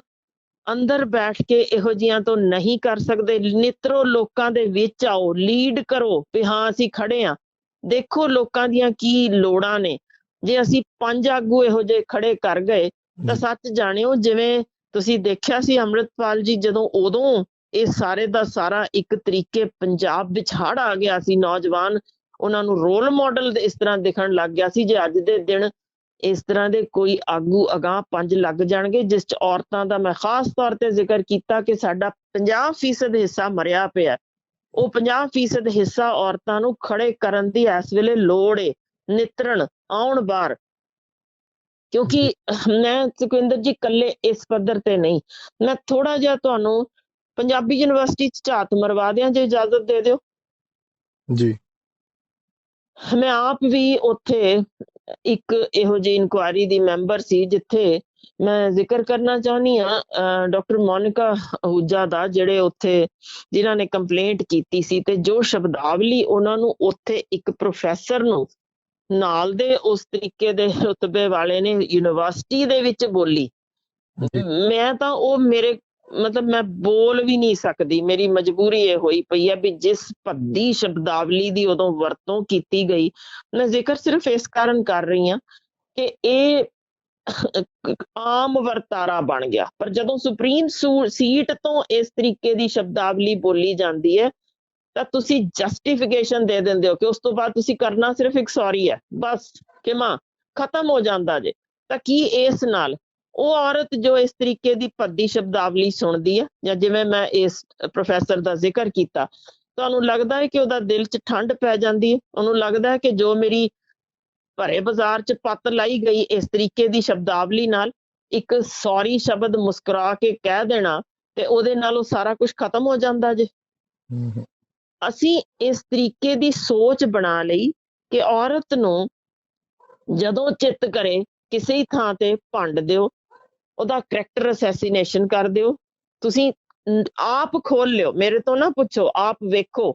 ਅੰਦਰ ਬੈਠ ਕੇ ਇਹੋ ਜੀਆਂ ਤੋਂ ਨਹੀਂ ਕਰ ਸਕਦੇ, ਨਿਤਰੋ ਲੋਕਾਂ ਦੇ ਵਿੱਚ ਆਓ ਲੀਡ ਕਰੋ ਵੀ ਹਾਂ, ਅਸੀਂ ਖੜੇ ਆ ਦੇਖੋ ਲੋਕਾਂ ਦੀਆਂ ਕੀ ਲੋੜਾਂ ਨੇ ਜੇ ਅਸੀਂ ਪੰਜ ਆਗੂ ਇਹੋ ਜਿਹੇ ਖੜੇ ਕਰ ਗਏ ਤਾਂ। ਸੱਚ ਜਾਣਿਓ ਜਿਵੇਂ ਤੁਸੀਂ ਦੇਖਿਆ ਸੀ ਅੰਮ੍ਰਿਤਪਾਲ ਜੀ ਜਦੋਂ ਉਦੋਂ ਇਹ ਸਾਰੇ ਦਾ ਸਾਰਾ ਇੱਕ ਤਰੀਕੇ ਪੰਜਾਬ ਵਿੱਚ ਹੜ ਆ ਗਿਆ ਸੀ ਨੌਜਵਾਨ ਉਹਨਾਂ ਨੂੰ ਰੋਲ ਮਾਡਲ ਇਸ ਤਰ੍ਹਾਂ ਦਿਖਣ ਲੱਗ ਗਿਆ ਸੀ ਜੇ ਅੱਜ ਦੇ ਦਿਨ ਇਸ ਤਰ੍ਹਾਂ ਦੇ ਕੋਈ ਆਗੂ ਅਗਾਂਹ ਪੰਜ ਲੱਗ ਜਾਣਗੇ ਜਿਸ ਚ ਔਰਤਾਂ ਦਾ ਮੈਂ ਖਾਸ ਤੌਰ ਤੇ ਜ਼ਿਕਰ ਕੀਤਾ ਕਿ ਸਾਡਾ 50% ਹਿੱਸਾ ਮਰਿਆ ਪਿਆ। ਉਹ 50% ਹਿੱਸਾ ਔਰਤਾਂ ਨੂੰ ਖੜੇ ਕਰਨ ਦੀ ਇਸ ਵੇਲੇ ਲੋੜ ਏ ਨਿਤਰਣ ਆਉਣ ਬਾਹਰ। ਕਿਉਂਕਿ ਮੈਂ ਸੁਖਵਿੰਦਰ ਜੀ ਇਕੱਲੇ ਇਸ ਪੱਧਰ ਤੇ ਨਹੀਂ। ਮੈਂ ਥੋੜਾ ਜਿਹਾ ਤੁਹਾਨੂੰ ਪੰਜਾਬੀ ਯੂਨੀਵਰਸਿਟੀ ਚ ਝਾਤ ਮਰਵਾ ਦਿਆਂ ਜੇ ਇਜਾਜ਼ਤ ਦੇ ਦਿਓ। ਜੀ। ਮੈਂ ਆਪ ਵੀ ਉੱਥੇ ਇੱਕ ਇਹੋ ਜਿਹੀ ਇਨਕੁਆਇਰੀ ਦੀ ਮੈਂਬਰ ਸੀ ਜਿੱਥੇ ਮੈਂ ਜ਼ਿਕਰ ਕਰਨਾ ਚਾਹੁੰਦੀ ਆ ਡਾਕਟਰ ਮੋਨਿਕਾ ਅਹੂਜਾ ਦਾ ਜਿਹੜੇ ਉੱਥੇ ਜਿਨ੍ਹਾਂ ਨੇ ਕੰਪਲੇਂਟ ਕੀਤੀ ਸੀ ਤੇ ਜੋ ਸ਼ਬਦਾਵਲੀ ਉਹਨਾਂ ਨੂੰ ਉੱਥੇ ਇੱਕ ਪ੍ਰੋਫੈਸਰ ਨੂੰ ਨਾਲ ਦੇ ਉਸ ਤਰੀਕੇ ਦੇ ਰੁਤਬੇ ਵਾਲੇ ਨੇ ਯੂਨੀਵਰਸਿਟੀ ਦੇ ਵਿੱਚ ਬੋਲੀ। ਮੈਂ ਤਾਂ ਉਹ ਮੇਰੇ ਮਤਲਬ ਮੈਂ ਬੋਲ ਵੀ ਨਹੀਂ ਸਕਦੀ ਮੇਰੀ ਮਜਬੂਰੀ ਇਹ ਹੋਈ ਪਈ ਹੈ ਵੀ ਜਿਸ ਭੱਦੀ ਸ਼ਬਦਾਵਲੀ ਦੀ ਉਦੋਂ ਵਰਤੋਂ ਕੀਤੀ ਗਈ ਮੈਂ ਜ਼ਿਕਰ ਸਿਰਫ ਇਸ ਕਾਰਨ ਕਰ ਰਹੀ ਹਾਂ ਕਿ ਇਹ ਆਮ ਵਰਤਾਰਾ ਬਣ ਗਿਆ। ਪਰ ਜਦੋਂ ਸੁਪਰੀਮ ਸੀਟ ਤੋਂ ਇਸ ਤਰੀਕੇ ਦੀ ਸ਼ਬਦਾਵਲੀ ਬੋਲੀ ਜਾਂਦੀ ਹੈ, ਤਾਂ ਤੁਸੀਂ ਜਸਟੀਫਿਕੇਸ਼ਨ ਦੇ ਦਿੰਦੇ ਹੋ ਕਿ ਉਸ ਤੋਂ ਬਾਅਦ ਤੁਸੀਂ ਕਰਨਾ ਸਿਰਫ ਇੱਕ ਸੌਰੀ ਹੈ। ਬਸ ਕਿਮਾ ਖਤਮ ਹੋ ਜਾਂਦਾ ਜੇ। ਤਾਂ ਕੀ ਇਸ ਨਾਲ? ਉਹ ਔਰਤ ਜੋ ਇਸ ਤਰੀਕੇ ਦੀ ਭੱਦੀ ਸ਼ਬਦਾਵਲੀ ਸੁਣਦੀ ਹੈ, ਜਾਂ ਜਿਵੇਂ ਮੈਂ ਇਸ ਪ੍ਰੋਫੈਸਰ ਦਾ ਜ਼ਿਕਰ ਕੀਤਾ, ਤੁਹਾਨੂੰ ਲੱਗਦਾ ਹੈ ਕਿ ਉਹਦਾ ਦਿਲ 'ਚ ਠੰਡ ਪੈ ਜਾਂਦੀ ਹੈ? ਉਹਨੂੰ ਲੱਗਦਾ ਹੈ ਕਿ ਜੋ ਮੇਰੀ ਭਰੇ ਬਾਜ਼ਾਰ 'ਚ ਪੱਤ ਲਾਈ ਗਈ ਇਸ ਤਰੀਕੇ ਦੀ ਸ਼ਬਦਾਵਲੀ ਨਾਲ ਇੱਕ ਸੌਰੀ ਸ਼ਬਦ ਮੁਸਕਰਾ ਕੇ ਕਹਿ ਦੇਣਾ ਤੇ ਉਹਦੇ ਨਾਲ ਉਹ ਸਾਰਾ ਕੁਝ ਖਤਮ ਹੋ ਜਾਂਦਾ ਜੇ। ਅਸੀਂ ਇਸ ਤਰੀਕੇ ਦੀ ਸੋਚ ਬਣਾ ਲਈ ਕਿ ਔਰਤ ਨੂੰ ਜਦੋਂ ਚਿੱਤ ਕਰੇ ਕਿਸੇ ਥਾਂ ਤੇ ਭੰਡ ਦਿਓ ਉਹਦਾ ਕਰੈਕਟਰ ਅਸੈਸੀਨੇਸ਼ਨ ਕਰ ਦਿਓ। ਤੁਸੀਂ ਆਪ ਖੋਲ ਲਿਓ ਮੇਰੇ ਤੋਂ ਨਾ ਪੁੱਛੋ ਆਪ ਵੇਖੋ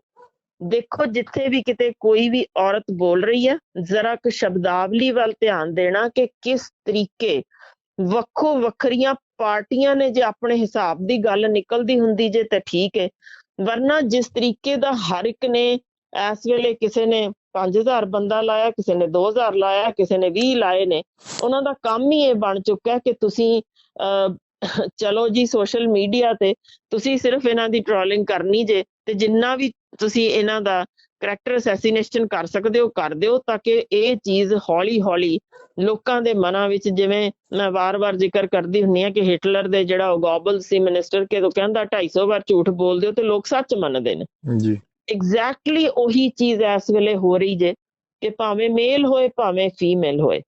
ਦੇਖੋ ਜਿੱਥੇ ਵੀ ਕਿਤੇ ਕੋਈ ਵੀ ਔਰਤ ਬੋਲ ਰਹੀ ਹੈ ਜ਼ਰਾ ਕੁ ਸ਼ਬਦਾਵਲੀ ਵੱਲ ਧਿਆਨ ਦੇਣਾ ਕਿ ਕਿਸ ਤਰੀਕੇ ਵੱਖੋ ਵੱਖਰੀਆਂ ਪਾਰਟੀਆਂ ਨੇ ਜੇ ਆਪਣੇ ਹਿਸਾਬ ਦੀ ਗੱਲ ਨਿਕਲਦੀ ਹੁੰਦੀ ਜੇ ਤੇ ਠੀਕ ਹੈ। ਵਰਨਾ ਜਿਸ ਤਰੀਕੇ ਦਾ ਹਰ ਇੱਕ ਨੇ ਇਸ ਵੇਲੇ ਕਿਸੇ ਨੇ 5000 ਬੰਦਾ ਲਾਇਆ ਕਿਸੇ ਨੇ 2000 ਲਾਇਆ ਕਿਸੇ ਨੇ 20 ਲਾਏ ਨੇ ਉਹਨਾਂ ਦਾ ਕੰਮ ਹੀ ਇਹ ਬਣ ਚੁੱਕਾ ਕਿ ਤੁਸੀਂ ਅਹ, ਚਲੋ ਜੀ ਸੋਸ਼ਲ ਮੀਡੀਆ ਤੇ ਤੁਸੀਂ ਸਿਰਫ ਇਹਨਾਂ ਦੀ ਟ੍ਰੋਲਿੰਗ ਕਰਨੀ ਜੇ ਤੇ ਜਿੰਨਾ ਵੀ ਤੁਸੀਂ ਇਹਨਾਂ ਦਾ ਕਰੈਕਟਰ ਅਸੈਸੀਨੇਸ਼ਨ ਕਰ ਸਕਦੇ ਹੋ ਕਰ ਦਿਓ ਤਾਂ ਕਿ ਇਹ ਚੀਜ਼ ਹੌਲੀ ਹੌਲੀ ਲੋਕਾਂ ਦੇ ਮਨਾਂ ਵਿੱਚ ਜਿਵੇਂ ਮੈਂ ਵਾਰ-ਵਾਰ ਜ਼ਿਕਰ ਕਰਦੀ ਹੁੰਨੀ ਆ ਕਿ ਹਿਟਲਰ ਦੇ ਜਿਹੜਾ ਉਹ ਗੋਬਲ ਸੀ ਮਿਨਿਸਟਰ ਕਿ ਉਹ ਕਹਿੰਦਾ 250 ਵਾਰ ਝੂਠ ਬੋਲਦੇ ਹੋ ਤੇ ਲੋਕ ਸੱਚ ਮੰਨਦੇ ਨੇ। ਜੀ। ਐਗਜ਼ੈਕਟਲੀ ਉਹੀ ਚੀਜ਼ ਇਸ ਵੇਲੇ ਹੋ ਰਹੀ ਜੇ ਕਿ ਭਾਵੇਂ ਮੇਲ ਹੋਏ ਭਾਵੇਂ ਫੀਮੇਲ ਹੋਏ।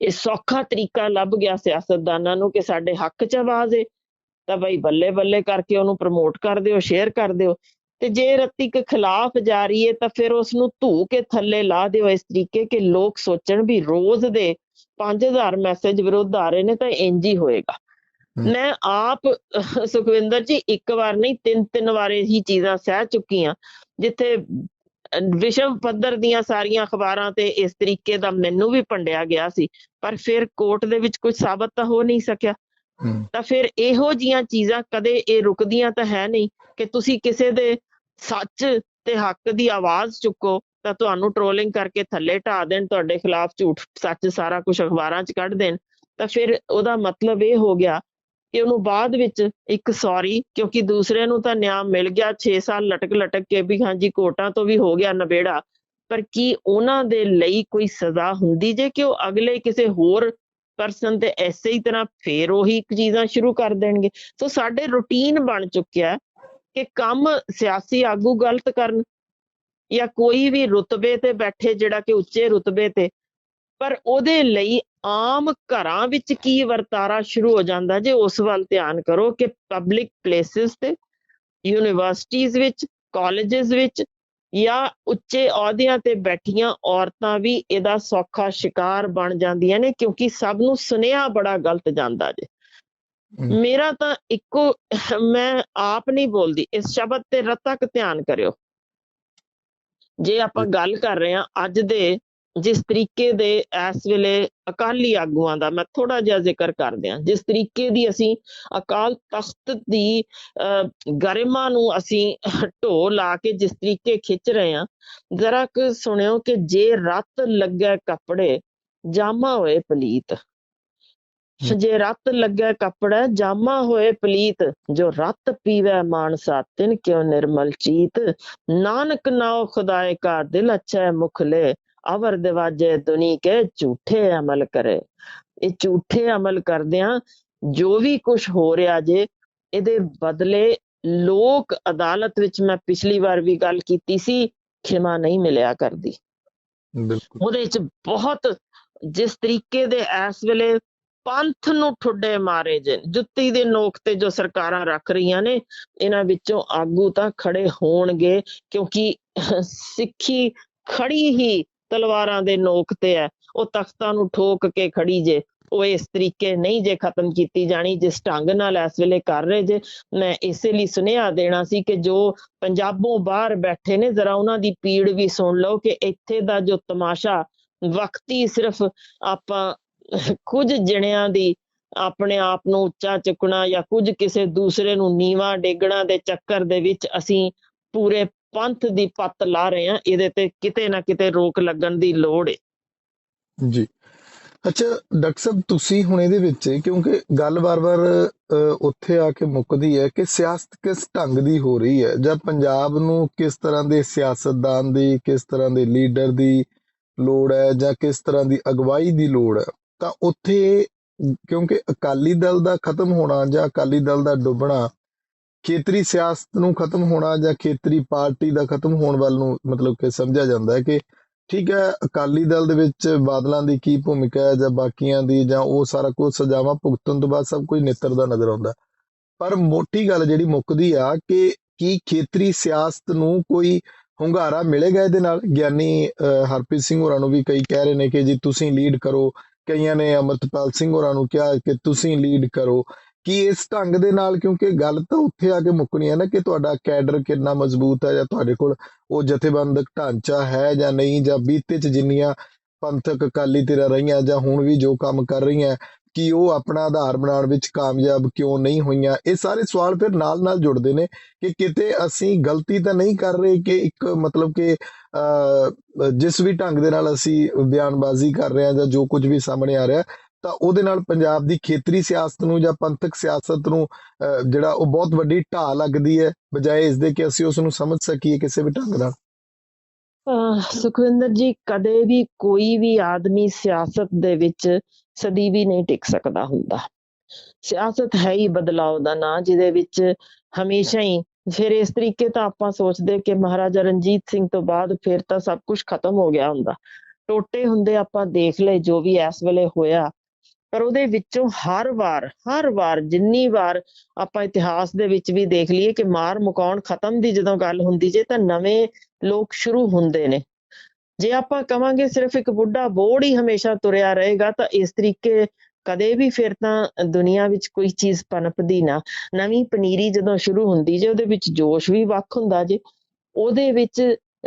ਇਹ ਸੌਖਾ ਤਰੀਕਾ ਲੱਭ ਗਿਆ ਸਿਆਸਤਦਾਨਾਂ ਨੂੰ ਕਿ ਸਾਡੇ ਹੱਕ 'ਚ ਆਵਾਜ਼ ਏ। ਤਾਂ ਬਈ ਬੱਲੇ ਬੱਲੇ ਕਰਕੇ ਉਹਨੂੰ ਪ੍ਰਮੋਟ ਕਰ ਦਿਓ ਸ਼ੇਅਰ ਕਰ ਦਿਓ। ਤੇ ਜੇ ਰਤੀਕ ਖਿਲਾਫ ਜਾ ਰਹੀ ਏ ਤਾਂ ਫਿਰ ਉਸ ਨੂੰ ਧੂ ਕੇ ਥੱਲੇ ਲਾ ਦਿਓ। ਇਸ ਤਰੀਕੇ ਕਿ ਲੋਕ ਸੋਚਣ ਵੀ ਰੋਜ਼ ਦੇ 5000 ਮੈਸੇਜ ਵਿਰੁੱਧ ਆ ਰਹੇ ਨੇ ਤਾਂ ਇੰਜ ਹੀ ਹੋਏਗਾ। ਮੈਂ ਆਪ ਸੁਖਵਿੰਦਰ ਜੀ ਇੱਕ ਵਾਰ ਨਹੀਂ ਤਿੰਨ ਤਿੰਨ ਵਾਰ ਇਹੀ ਚੀਜ਼ਾਂ ਸਹਿ ਚੁੱਕੀ ਹਾਂ ਜਿੱਥੇ ਵਿਸ਼ਵ ਪੱਧਰ ਦੀਆਂ ਸਾਰੀਆਂ ਅਖਬਾਰਾਂ ਤੇ ਇਸ ਤਰੀਕੇ ਦਾ ਮੈਨੂੰ ਵੀ ਭੰਡਿਆ ਗਿਆ ਸੀ ਪਰ ਫਿਰ ਕੋਰਟ ਦੇ ਵਿੱਚ ਕੁਝ ਸਾਬਤ ਤਾਂ ਹੋ ਨਹੀਂ ਸਕਿਆ। ਹੂੰ। ਤਾਂ ਫਿਰ ਇਹੋ ਜੀਆਂ ਚੀਜ਼ਾਂ ਕਦੇ ਇਹ ਰੁਕਦੀਆਂ ਤਾਂ ਹੈ ਨਹੀਂ ਕਿ ਤੁਸੀਂ ਕਿਸੇ ਦੇ ਸੱਚ ਤੇ ਹੱਕ ਦੀ ਆਵਾਜ਼ ਚੁੱਕੋ, ਤਾਂ ਤੁਹਾਨੂੰ ਟ੍ਰੋਲਿੰਗ ਕਰਕੇ ਥੱਲੇ ਢਾ ਦੇਣ, ਤੁਹਾਡੇ ਖਿਲਾਫ ਝੂਠ, ਸੱਚ ਸਾਰਾ ਕੁਝ ਅਖਬਾਰਾਂ 'ਚ ਕੱਢ ਦੇਣ। ਤਾਂ ਫਿਰ ਉਹਦਾ ਮਤਲਬ ਇਹ ਹੋ ਗਿਆ ਕਿ ਉਹਨੂੰ ਬਾਅਦ ਵਿੱਚ ਇੱਕ ਸੌਰੀ ਕਿਉਂਕਿ ਦੂਸਰੇ ਨੂੰ ਤਾਂ ਨਿਆਂ ਮਿਲ ਗਿਆ 6 ਸਾਲ ਲਟਕ ਲਟਕ ਕੇ ਵੀ ਹਾਂਜੀ ਕੋਰਟਾਂ ਤੋਂ ਵੀ ਹੋ ਗਿਆ ਨਵੇੜਾ। ਪਰ ਕੀ ਉਹਨਾਂ ਦੇ ਲਈ ਕੋਈ ਸਜ਼ਾ ਹੁੰਦੀ ਜੇ ਕਿ ਉਹ ਅਗਲੇ ਕਿਸੇ ਹੋਰ ਪਰਸਨ ਤੇ ਐਸੇ ਹੀ ਤਰ੍ਹਾਂ ਫੇਰ ਉਹੀ ਚੀਜ਼ਾਂ ਸ਼ੁਰੂ ਕਰ ਦੇਣਗੇ? ਸੋ ਸਾਡੇ ਰੁਟੀਨ ਬਣ ਚੁੱਕਿਆ। ਕਿ ਕੰਮ ਸਿਆਸੀ ਆਗੂ ਗਲਤ ਕਰਨ ਜਾਂ ਕੋਈ ਵੀ ਰੁਤਬੇ ਤੇ ਬੈਠੇ ਜਿਹੜਾ ਕਿ ਉੱਚੇ ਰੁਤਬੇ ਤੇ, ਪਰ ਉਹਦੇ ਲਈ ਆਮ ਘਰਾਂ ਵਿੱਚ ਕੀ ਵਰਤਾਰਾ ਸ਼ੁਰੂ ਹੋ ਜਾਂਦਾ ਜੇ ਉਸ ਵੱਲ ਧਿਆਨ ਕਰੋ ਕਿ ਪਬਲਿਕ ਪਲੇਸਿਸ ਤੇ ਯੂਨੀਵਰਸਿਟੀਜ਼ ਵਿੱਚ ਕਾਲਜਸ ਵਿੱਚ ਜਾਂ ਉੱਚੇ ਅਹੁਦਿਆਂ ਤੇ ਬੈਠੀਆਂ ਔਰਤਾਂ ਵੀ ਇਹਦਾ ਸੌਖਾ ਸ਼ਿਕਾਰ ਬਣ ਜਾਂਦੀਆਂ ਨੇ ਕਿਉਂਕਿ ਸਭ ਨੂੰ ਸੁਨੇਹਾ ਬੜਾ ਗਲਤ ਜਾਂਦਾ ਜੇ। ਮੇਰਾ ਤਾਂ ਇੱਕੋ ਮੈਂ ਆਪ ਨਹੀਂ ਬੋਲਦੀ ਇਸ ਸ਼ਬਦ ਤੇ ਰਤਕ ਧਿਆਨ ਕਰਿਓ। ਜੇ ਆਪਾਂ ਗੱਲ ਕਰ ਰਹੇ ਹਾਂ ਅੱਜ ਦੇ ਜਿਸ ਤਰੀਕੇ ਦੇ ਇਸ ਵੇਲੇ ਅਕਾਲੀ ਆਗੂਆਂ ਦਾ ਮੈਂ ਥੋੜਾ ਜਿਹਾ ਜ਼ਿਕਰ ਕਰਦੇ ਹਾਂ। ਜਿਸ ਤਰੀਕੇ ਦੀ ਅਸੀਂ ਅਕਾਲ ਤਖਤ ਦੀ ਗਰਿਮਾ ਨੂੰ ਅਸੀਂ ਢੋ ਲਾ ਕੇ ਜਿਸ ਤਰੀਕੇ ਖਿੱਚ ਰਹੇ ਹਾਂ ਜ਼ਰਾ ਕੁ ਸੁਣਿਓ ਕਿ ਜੇ ਰੱਤ ਲੱਗੇ ਕੱਪੜੇ ਜਾਮਾ ਹੋਏ ਪਲੀਤ। ਜੇ ਰੱਤ ਲੱਗੇ ਕੱਪੜਾ ਜਾਮਾ ਹੋਏ ਪਲੀਤ ਜੋ ਰੱਤ ਪੀਵੇ ਮਾਨਸਾ ਤਿਨ ਕਿਉ ਨਿਰਮਲ ਚੀਤ? ਨਾਨਕ ਨਾਉ ਖੁਦਾਏ ਕਾ ਦਿਲ ਅੱਛਾ ਮੁਖ ਲੈ ਅਵਰ ਦਿਵਾਜੇ ਦੁਨੀ ਕੇ ਝੂਠੇ ਅਮਲ ਕਰੇ। ਇਹ ਝੂਠੇ ਅਮਲ ਕਰਦਿਆਂ ਜੋ ਵੀ ਕੁਝ ਹੋ ਰਿਹਾ ਜੇ ਇਹਦੇ ਬਦਲੇ ਲੋਕ ਅਦਾਲਤ ਵਿੱਚ ਮੈਂ ਪਿਛਲੀ ਵਾਰ ਵੀ ਗੱਲ ਕੀਤੀ ਸੀ ਖਿਮਾ ਨਹੀਂ ਮਿਲਿਆ ਕਰਦੀ। ਬਿਲਕੁਲ। ਉਹਦੇ ਵਿੱਚ ਬਹੁਤ ਜਿਸ ਤਰੀਕੇ ਦੇ ਇਸ ਵੇਲੇ ਪੰਥ ਨੂੰ ਠੁੱਡੇ ਮਾਰੇ ਜੇ। ਜੁੱਤੀ ਦੇ ਨੋਕ ਤੇ ਜੋ ਸਰਕਾਰਾਂ ਰੱਖ ਰਹੀਆਂ ਨੇ, ਇਹਨਾਂ ਵਿੱਚੋਂ ਆਗੂ ਤਾਂ ਖੜੇ ਹੋਣਗੇ, ਕਿਉਂਕਿ ਸਿੱਖੀ ਖੜੀ ਹੀ ਤਲਵਾਰਾਂ ਦੇ ਨੋਕ ਤੇ ਹੈ। ਉਹ ਤਖਤਾਂ ਨੂੰ ਠੋਕ ਕੇ ਖੜੀ ਜੇ। ਉਹ ਇਸ ਤਰੀਕੇ ਨਹੀਂ ਜੇ ਖਤਮ ਕੀਤੀ ਜਾਣੀ, ਜਿਸ ਢੰਗ ਨਾਲ ਇਸ ਵੇਲੇ ਕਰ ਰਹੇ ਜੇ। ਮੈਂ ਇਸੇ ਲਈ ਸੁਨੇਹਾ ਦੇਣਾ ਸੀ ਕਿ ਜੋ ਪੰਜਾਬੋਂ ਬਾਹਰ ਬੈਠੇ ਨੇ, ਜ਼ਰਾ ਉਹਨਾਂ ਦੀ ਪੀੜ ਵੀ ਸੁਣ ਲਓ ਕਿ ਇੱਥੇ ਦਾ ਜੋ ਤਮਾਸ਼ਾ, ਵਕਤੀ ਸਿਰਫ ਆਪਾਂ ਕੁਝ ਜਣਿਆਂ ਦੀ ਆਪਣੇ ਆਪ ਨੂੰ ਉੱਚਾ ਚੁੱਕਣਾ ਜਾਂ ਕੁਝ ਕਿਸੇ ਦੂਸਰੇ ਨੂੰ ਨੀਵਾ ਡੇਗਣਾ ਦੇ ਚੱਕਰ ਦੇ ਵਿੱਚ ਅਸੀਂ ਪੂਰੇ ਪੰਥ ਦੀ ਪੱਤ ਲਾ ਰਹੇ ਹਾਂ, ਇਹਦੇ ਤੇ ਕਿਤੇ ਨਾ ਕਿਤੇ ਰੋਕ ਲੱਗਣ ਦੀ ਲੋੜ ਹੈ ਜੀ। ਅੱਛਾ, ਡਾਕਟਰ ਸਾਹਿਬ, ਤੁਸੀਂ ਹੁਣ ਇਹਦੇ ਵਿੱਚ, ਕਿਉਂਕਿ ਗੱਲ ਵਾਰ-ਵਾਰ ਉੱਥੇ ਆ ਕੇ ਮੁੱਕਦੀ ਹੈ ਕਿ ਸਿਆਸਤ ਕਿਸ ਢੰਗ ਦੀ ਹੋ ਰਹੀ ਹੈ? ਜਾਂ ਪੰਜਾਬ ਨੂੰ ਕਿਸ ਤਰ੍ਹਾਂ ਦੇ ਸਿਆਸਤਦਾਨ ਦੀ, ਕਿਸ ਤਰ੍ਹਾਂ ਦੇ ਲੀਡਰ ਦੀ ਲੋੜ ਹੈ ਜਾਂ ਕਿਸ ਤਰ੍ਹਾਂ ਦੀ ਅਗਵਾਈ ਦੀ ਲੋੜ ਹੈ? ਤਾਂ ਉੱਥੇ ਕਿਉਂਕਿ ਅਕਾਲੀ ਦਲ ਦਾ ਖਤਮ ਹੋਣਾ ਜਾਂ ਅਕਾਲੀ ਦਲ ਦਾ ਡੁੱਬਣਾ ਖੇਤਰੀ ਸਿਆਸਤ ਨੂੰ ਖਤਮ ਹੋਣਾ ਜਾਂ ਖੇਤਰੀ ਪਾਰਟੀ ਦਾ ਖਤਮ ਹੋਣ ਵੱਲ ਨੂੰ ਮਤਲਬ ਕਿ ਸਮਝਿਆ ਜਾਂਦਾ ਹੈ ਕਿ ਠੀਕ ਹੈ ਅਕਾਲੀ ਦਲ ਦੇ ਵਿੱਚ ਬਾਦਲਾਂ ਦੀ ਕੀ ਭੂਮਿਕਾ ਹੈ ਜਾਂ ਬਾਕੀਆਂ ਦੀ ਜਾਂ ਉਹ ਸਾਰਾ ਕੁਝ ਸਜ਼ਾਵਾਂ ਭੁਗਤਣ ਤੋਂ ਬਾਅਦ ਸਭ ਕੁਝ ਨਿੱਤਰਦਾ ਨਜ਼ਰ ਆਉਂਦਾ ਪਰ ਮੋਟੀ ਗੱਲ ਜਿਹੜੀ ਮੁੱਕਦੀ ਆ ਕਿ ਕੀ ਖੇਤਰੀ ਸਿਆਸਤ ਨੂੰ ਕੋਈ ਹੁੰਗਾਰਾ ਮਿਲੇਗਾ ਇਹਦੇ ਨਾਲ? ਗਿਆਨੀ ਅਹ, ਹਰਪ੍ਰੀਤ ਸਿੰਘ ਹੋਰਾਂ ਨੂੰ ਵੀ ਕਈ ਕਹਿ ਰਹੇ ਨੇ ਕਿ ਜੀ ਤੁਸੀਂ ਲੀਡ ਕਰੋ ਕਈਆਂ ਨੇ ਅਮਰਤਪਾਲ ਸਿੰਘ ਹੋਰਾਂ ਨੂੰ ਕਿਹਾ ਕਿ ਤੁਸੀਂ ਲੀਡ ਕਰੋ। ਕੀ ਇਸ ਢੰਗ ਦੇ ਨਾਲ? ਕਿਉਂਕਿ ਗੱਲ ਤਾਂ ਉੱਥੇ ਆ ਕੇ ਮੁੱਕਣੀ ਹੈ ਨਾ ਕਿ ਤੁਹਾਡਾ ਕੈਡਰ ਕਿੰਨਾ ਮਜ਼ਬੂਤ ਹੈ ਜਾਂ ਤੁਹਾਡੇ ਕੋਲ ਉਹ ਜਥੇਬੰਦਕ ਢਾਂਚਾ ਹੈ ਜਾਂ ਨਹੀਂ, ਜਾਂ ਬੀਤੇ ਚ ਜਿੰਨੀਆਂ ਪੰਥਕ ਅਕਾਲੀ ਧਿਰਾਂ ਰਹੀਆਂ ਜਾਂ ਹੁਣ ਵੀ ਜੋ ਕੰਮ ਕਰ ਰਹੀਆਂ ਕਿ ਉਹ ਆਪਣਾ ਆਧਾਰ ਬਣਾਉਣ ਵਿੱਚ ਕਾਮਯਾਬ ਕਿਉਂ ਨਹੀਂ ਹੋਈਆਂ, ਇਹ ਸਾਰੇ ਸਵਾਲ ਫਿਰ ਨਾਲ-ਨਾਲ ਜੁੜਦੇ ਨੇ ਕਿ ਕਿਤੇ ਅਸੀਂ ਗਲਤੀ ਤਾਂ ਨਹੀਂ ਕਰ ਰਹੇ ਕਿ ਇੱਕ ਮਤਲਬ ਕਿ ਜਿਸ ਵੀ ਢੰਗ ਦੇ ਨਾਲ ਅਸੀਂ ਬਿਆਨਬਾਜ਼ੀ ਕਰ ਰਹੇ ਹਾਂ ਜਾਂ ਜੋ ਕੁਝ ਵੀ ਸਾਹਮਣੇ ਆ ਰਿਹਾ, ਤਾਂ ਉਹਦੇ ਨਾਲ ਪੰਜਾਬ ਦੀ ਖੇਤਰੀ ਸਿਆਸਤ ਨੂੰ ਜਾਂ ਪੰਥਕ ਸਿਆਸਤ ਨੂੰ ਜਿਹੜਾ ਉਹ ਬਹੁਤ ਵੱਡੀ ਢਾਹ ਲੱਗਦੀ ਹੈ, ਬਜਾਏ ਇਸ ਦੇ ਕਿ ਅਸੀਂ ਉਸ ਨੂੰ ਸਮਝ ਸਕੀਏ ਕਿਸੇ ਵੀ ਢੰਗ ਨਾਲ। ਸੁਖਵਿੰਦਰ ਜੀ, ਕਦੇ ਵੀ ਕੋਈ ਵੀ ਆਦਮੀ ਸਿਆਸਤ ਦੇ ਵਿੱਚ ਸਦੀ ਵੀ ਨਹੀਂ ਟਿਕ ਸਕਦਾ ਹੁੰਦਾ। ਸਿਆਸਤ ਹੈ ਹੀ ਬਦਲਾਅ ਦਾ ਨਾਂ, ਜਿਹਦੇ ਵਿੱਚ ਹਮੇਸ਼ਾ ਹੀ ਫਿਰ ਇਸ ਤਰੀਕੇ ਤਾਂ ਆਪਾਂ ਸੋਚਦੇ ਕਿ ਮਹਾਰਾਜਾ ਰਣਜੀਤ ਸਿੰਘ ਤੋਂ ਬਾਅਦ ਫਿਰ ਤਾਂ ਸਭ ਕੁਝ ਖਤਮ ਹੋ ਗਿਆ ਹੁੰਦਾ। ਟੋਟੇ ਹੁੰਦੇ ਆਪਾਂ ਦੇਖ ਲਏ ਜੋ ਵੀ ਇਸ ਵੇਲੇ ਹੋਇਆ। ਪਰ ਉਹਦੇ ਵਿੱਚੋਂ ਹਰ ਵਾਰ ਹਰ ਵਾਰ, ਜਿੰਨੀ ਵਾਰ ਆਪਾਂ ਇਤਿਹਾਸ ਦੇ ਵਿੱਚ ਵੀ ਦੇਖ ਲਈਏ ਕਿ ਮਾਰ ਮੁਕਾਉਣ ਖਤਮ ਦੀ ਜਦੋਂ ਗੱਲ ਹੁੰਦੀ ਜੇ ਤਾਂ ਨਵੇਂ ਲੋਕ ਸ਼ੁਰੂ ਹੁੰਦੇ ਨੇ। ਜੇ ਆਪਾਂ ਕਵਾਂਗੇ ਸਿਰਫ ਇੱਕ ਬੁੱਢਾ ਬੋੜ ਹੀ ਹਮੇਸ਼ਾ ਤੁਰਿਆ ਰਹੇਗਾ ਤਾਂ ਇਸ ਤਰੀਕੇ ਕਦੇ ਵੀ ਫਿਰ ਤਾਂ ਦੁਨੀਆ ਵਿੱਚ ਕੋਈ ਚੀਜ਼ ਪਨਪਦੀ ਨਾ। ਨਵੀਂ ਪਨੀਰੀ ਜਦੋਂ ਸ਼ੁਰੂ ਹੁੰਦੀ ਜੇ ਉਹਦੇ ਵਿੱਚ ਜੋਸ਼ ਵੀ ਵੱਖ ਹੁੰਦਾ ਜੇ ਉਹਦੇ ਵਿੱਚ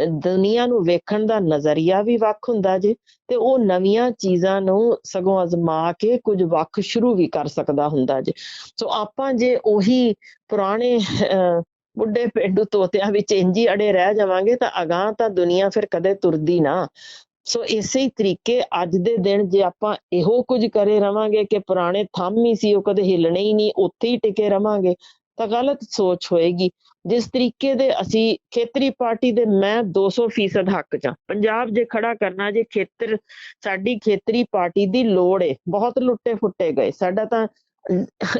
ਦੁਨੀਆ ਨੂੰ ਵੇਖਣ ਦਾ ਨਜ਼ਰੀਆ ਵੀ ਵੱਖ ਹੁੰਦਾ ਜੇ ਤੇ ਉਹ ਨਵੀਆਂ ਚੀਜ਼ਾਂ ਨੂੰ ਸਗੋਂ ਅਜ਼ਮਾ ਕੇ ਕੁਝ ਵੱਖ ਸ਼ੁਰੂ ਵੀ ਕਰ ਸਕਦਾ ਹੁੰਦਾ ਜੇ। ਸੋ ਆਪਾਂ ਜੇ ਉਹੀ ਪੁਰਾਣੇ ਅਹ, ਬੁੱਢੇ ਪੇਂਡੂ ਤੋਤਿਆਂ ਵਿੱਚ ਇੰਝ ਹੀ ਅੜੇ ਰਹਿ ਜਾਵਾਂਗੇ ਤਾਂ ਅਗਾਂਹ ਤਾਂ ਦੁਨੀਆ ਫਿਰ ਕਦੇ ਤੁਰਦੀ ਨਾ। ਸੋ ਇਸੇ ਤਰੀਕੇ ਅੱਜ ਦੇ ਦਿਨ ਜੇ ਆਪਾਂ ਇਹੋ ਕੁਝ ਕਰੇ ਰਵਾਂਗੇ ਕਿ ਪੁਰਾਣੇ ਥੰਮ ਹੀ ਸੀ, ਉਹ ਕਦੇ ਹਿੱਲਣੇ ਹੀ ਨਹੀਂ, ਉੱਥੇ ਹੀ ਟਿਕੇ ਰਵਾਂਗੇ, ਤਾਂ ਗਲਤ ਸੋਚ ਹੋਏਗੀ। ਜਿਸ ਤਰੀਕੇ ਦੇ ਅਸੀਂ ਖੇਤਰੀ ਪਾਰਟੀ ਦੇ ਮੈਂ 200% ਹੱਕ 'ਚ ਪੰਜਾਬ ਜੇ ਖੜਾ ਕਰਨਾ, ਜੇ ਖੇਤਰ, ਸਾਡੀ ਖੇਤਰੀ ਪਾਰਟੀ ਦੀ ਲੋੜ ਏ, ਬਹੁਤ ਲੁੱਟੇ ਫੁੱਟੇ ਗਏ। ਸਾਡਾ ਤਾਂ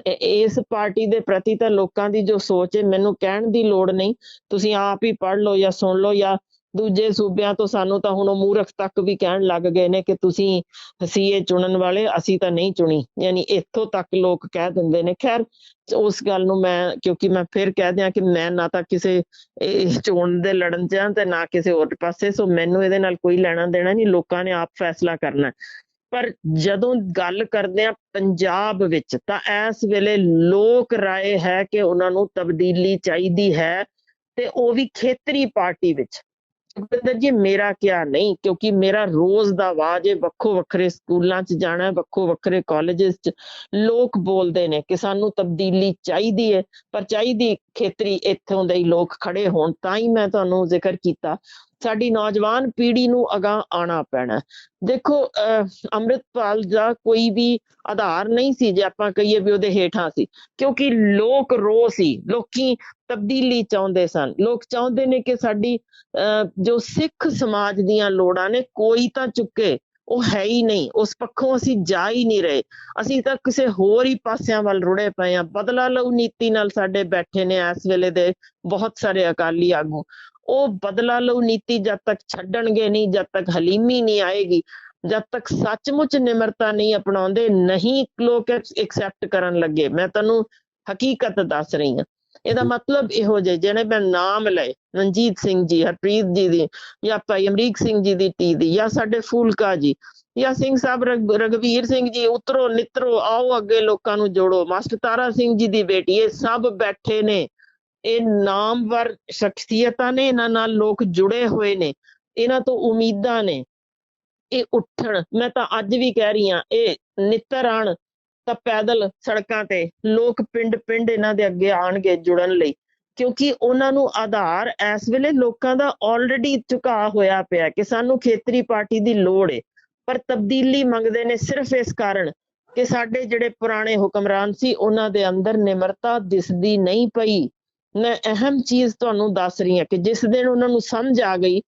ਇਸ ਪਾਰਟੀ ਦੇ ਪ੍ਰਤੀ ਤਾਂ ਲੋਕਾਂ ਦੀ ਜੋ ਸੋਚ ਹੈ, ਮੈਨੂੰ ਕਹਿਣ ਦੀ ਲੋੜ ਨਹੀਂ। ਤੁਸੀਂ ਆਪ ਹੀ ਪੜ੍ਹ ਲਓ ਜਾਂ ਸੁਣ ਲਓ ਜਾਂ ਦੂਜੇ ਸੂਬਿਆਂ ਤੋਂ ਸਾਨੂੰ ਤਾਂ ਹੁਣ ਉਹ ਮੂਰਖ ਤੱਕ ਵੀ ਕਹਿਣ ਲੱਗ ਗਏ ਨੇ ਕਿ ਤੁਸੀਂ ਸੀਏ ਚੁਣਨ ਵਾਲੇ, ਅਸੀਂ ਤਾਂ ਨਹੀਂ ਚੁਣੀ। ਯਾਨੀ ਇੱਥੋਂ ਤੱਕ ਲੋਕ ਕਹਿ ਦਿੰਦੇ ਨੇ, ਖੈਰ, ਉਸ ਗੱਲ ਨੂੰ ਮੈਂ, ਕਿਉਂਕਿ ਮੈਂ ਫਿਰ ਕਹਿ ਦਿਆਂ ਕਿ ਮੈਂ ਨਾ ਤਾਂ ਕਿਸੇ ਚੋਣ ਦੇ ਲੜਨ ਚ ਤੇ ਨਾ ਕਿਸੇ ਹੋਰ ਪਾਸੇ, ਸੋ ਮੈਨੂੰ ਇਹਦੇ ਨਾਲ ਕੋਈ ਲੈਣਾ ਦੇਣਾ ਨਹੀਂ, ਲੋਕਾਂ ਨੇ ਆਪ ਫੈਸਲਾ ਕਰਨਾ। ਪਰ ਜਦੋਂ ਗੱਲ ਕਰਦੇ ਆ ਪੰਜਾਬ ਵਿੱਚ, ਤਾਂ ਇਸ ਵੇਲੇ ਲੋਕ ਰਾਏ ਹੈ ਕਿ ਉਹਨਾਂ ਨੂੰ ਤਬਦੀਲੀ ਚਾਹੀਦੀ ਹੈ ਤੇ ਉਹ ਵੀ ਖੇਤਰੀ ਪਾਰਟੀ ਵਿੱਚ। ਸੁਖਵਿੰਦਰ ਜੀ ਮੇਰਾ ਕਿਆ ਨਹੀਂ ਕਿਉਂਕਿ ਮੇਰਾ ਰੋਜ਼ ਦਾ ਆਵਾਜ਼ ਹੈ ਵੱਖੋ ਵੱਖਰੇ ਸਕੂਲਾਂ 'ਚ ਜਾਣਾ ਹੈ ਵੱਖੋ ਵੱਖਰੇ ਕਾਲਜਸ 'ਚ। ਲੋਕ ਬੋਲਦੇ ਨੇ ਕਿ ਸਾਨੂੰ ਤਬਦੀਲੀ ਚਾਹੀਦੀ ਹੈ ਪਰ ਚਾਹੀਦੀ ਖੇਤਰੀ ਇੱਥੋਂ ਦੇ ਹੀ ਲੋਕ ਖੜੇ ਹੋਣ ਤਾਂ ਹੀ ਮੈਂ ਤੁਹਾਨੂੰ ਜ਼ਿਕਰ ਕੀਤਾ। ਸਾਡੀ ਨੌਜਵਾਨ ਪੀੜ੍ਹੀ ਨੂੰ ਅਗਾਂਹ ਆਉਣਾ ਪੈਣਾ। ਦੇਖੋ ਅਹ, ਅੰਮ੍ਰਿਤਪਾਲ ਦਾ ਕੋਈ ਵੀ ਆਧਾਰ ਨਹੀਂ ਸੀ ਜੇ ਆਪਾਂ ਕਹੀਏ ਵੀ ਉਹਦੇ ਹੇਠਾਂ ਸੀ ਕਿਉਂਕਿ ਲੋਕ ਰੋ ਸੀ। ਲੋਕੀ ਤਬਦੀਲੀ ਚਾਹੁੰਦੇ ਸਨ। ਲੋਕ ਚਾਹੁੰਦੇ ਨੇ ਕਿ ਸਾਡੀ ਜੋ ਸਿੱਖ ਸਮਾਜ ਦੀਆਂ ਲੋੜਾਂ ਨੇ, ਕੋਈ ਤਾਂ ਚੁੱਕੇ, ਉਹ ਹੈ ਹੀ ਨਹੀਂ। ਉਸ ਪੱਖੋਂ ਅਸੀਂ ਜਾ ਹੀ ਨਹੀਂ ਰਹੇ। ਅਸੀਂ ਤਾਂ ਕਿਸੇ ਹੋਰ ਹੀ ਪਾਸਿਆਂ ਵੱਲ ਰੁੜੇ ਪਏ ਆ ਬਦਲਾ ਲਊ ਨੀਤੀ ਨਾਲ ਸਾਡੇ ਬੈਠੇ ਨੇ ਇਸ ਵੇਲੇ ਦੇ ਬਹੁਤ ਸਾਰੇ ਅਕਾਲੀ ਆਗੂ। ਉਹ ਬਦਲਾ ਲਊ ਨੀਤੀ ਜਦ ਤੱਕ ਛੱਡਣਗੇ ਨਹੀਂ, ਜਦ ਤੱਕ ਹਲੀਮੀ ਨਹੀਂ ਆਏਗੀ, ਜਦ ਤੱਕ ਸੱਚਮੁੱਚ ਨਿਮਰਤਾ ਨਹੀਂ ਅਪਣਾਉਂਦੇ, ਨਹੀਂ ਲੋਕ ਐਕਸੈਪਟ ਕਰਨ ਲੱਗੇ। ਮੈਂ ਤੁਹਾਨੂੰ ਹਕੀਕਤ ਦੱਸ ਰਹੀ ਹਾਂ। ਇਹਦਾ ਮਤਲਬ ਇਹੋ ਜਿਹੇ ਜਿਹੜੇ ਮੈਂ ਨਾਮ ਲਏ ਰਣਜੀਤ ਸਿੰਘ ਜੀ ਹਰਪ੍ਰੀਤ ਜੀ ਦੀ ਜਾਂ ਭਾਈ ਅਮਰੀਕ ਸਿੰਘ ਜੀ ਦੀ ਟੀ ਦੀ ਜਾਂ ਸਾਡੇ ਫੂਲਕਾ ਜੀ ਜਾਂ ਸਿੰਘ ਸਾਹਿਬ ਰਘ- ਰਘਵੀਰ ਸਿੰਘ ਜੀ ਉਤਰੋ ਨਿਤਰੋ ਆਓ ਅੱਗੇ ਲੋਕਾਂ ਨੂੰ ਜੋੜੋ। ਮਾਸਟਰ ਤਾਰਾ ਸਿੰਘ ਜੀ ਦੀ ਬੇਟੀ ਇਹ ਸਭ ਬੈਠੇ ਨੇ। ਇਹ ਨਾਮਵਰ ਸ਼ਖਸੀਅਤਾਂ ਨੇ ਇਹਨਾਂ ਨਾਲ ਲੋਕ ਜੁੜੇ ਹੋਏ ਨੇ। ਇਹਨਾਂ ਤੋਂ ਉਮੀਦਾਂ ਨੇ। ਇਹ ਉੱਠਣ। ਮੈਂ ਤਾਂ ਅੱਜ ਵੀ ਕਹਿ ਰਹੀ ਹਾਂ ਇਹ ਨਿੱਤਰ ਆਣ ਤਾਂ ਪੈਦਲ ਸੜਕਾਂ ਤੇ ਲੋਕ ਪਿੰਡ ਪਿੰਡ ਇਹਨਾਂ ਦੇ ਅੱਗੇ ਆਣਗੇ ਜੁੜਨ ਲਈ, ਕਿਉਂਕਿ ਉਹਨਾਂ ਨੂੰ ਆਧਾਰ ਇਸ ਵੇਲੇ ਲੋਕਾਂ ਦਾ ਆਲਰੇਡੀ ਝੁਕਾ ਹੋਇਆ ਪਿਆ ਕਿ ਸਾਨੂੰ ਖੇਤਰੀ ਪਾਰਟੀ ਦੀ ਲੋੜ ਏ। ਪਰ ਤਬਦੀਲੀ ਮੰਗਦੇ ਨੇ ਸਿਰਫ ਇਸ ਕਾਰਨ ਕਿ ਸਾਡੇ ਜਿਹੜੇ ਪੁਰਾਣੇ ਹੁਕਮਰਾਨ ਸੀ, ਉਹਨਾਂ ਦੇ ਅੰਦਰ ਨਿਮਰਤਾ ਦਿਸਦੀ ਨਹੀਂ ਪਈ। ਮੈਂ ਅਹਿਮ ਚੀਜ਼ ਤੁਹਾਨੂੰ ਦੱਸ ਰਹੀ ਹਾਂ ਕਿ ਜਿਸ ਦਿਨ ਉਹਨਾਂ ਨੂੰ ਸਮਝ ਆ ਗਈ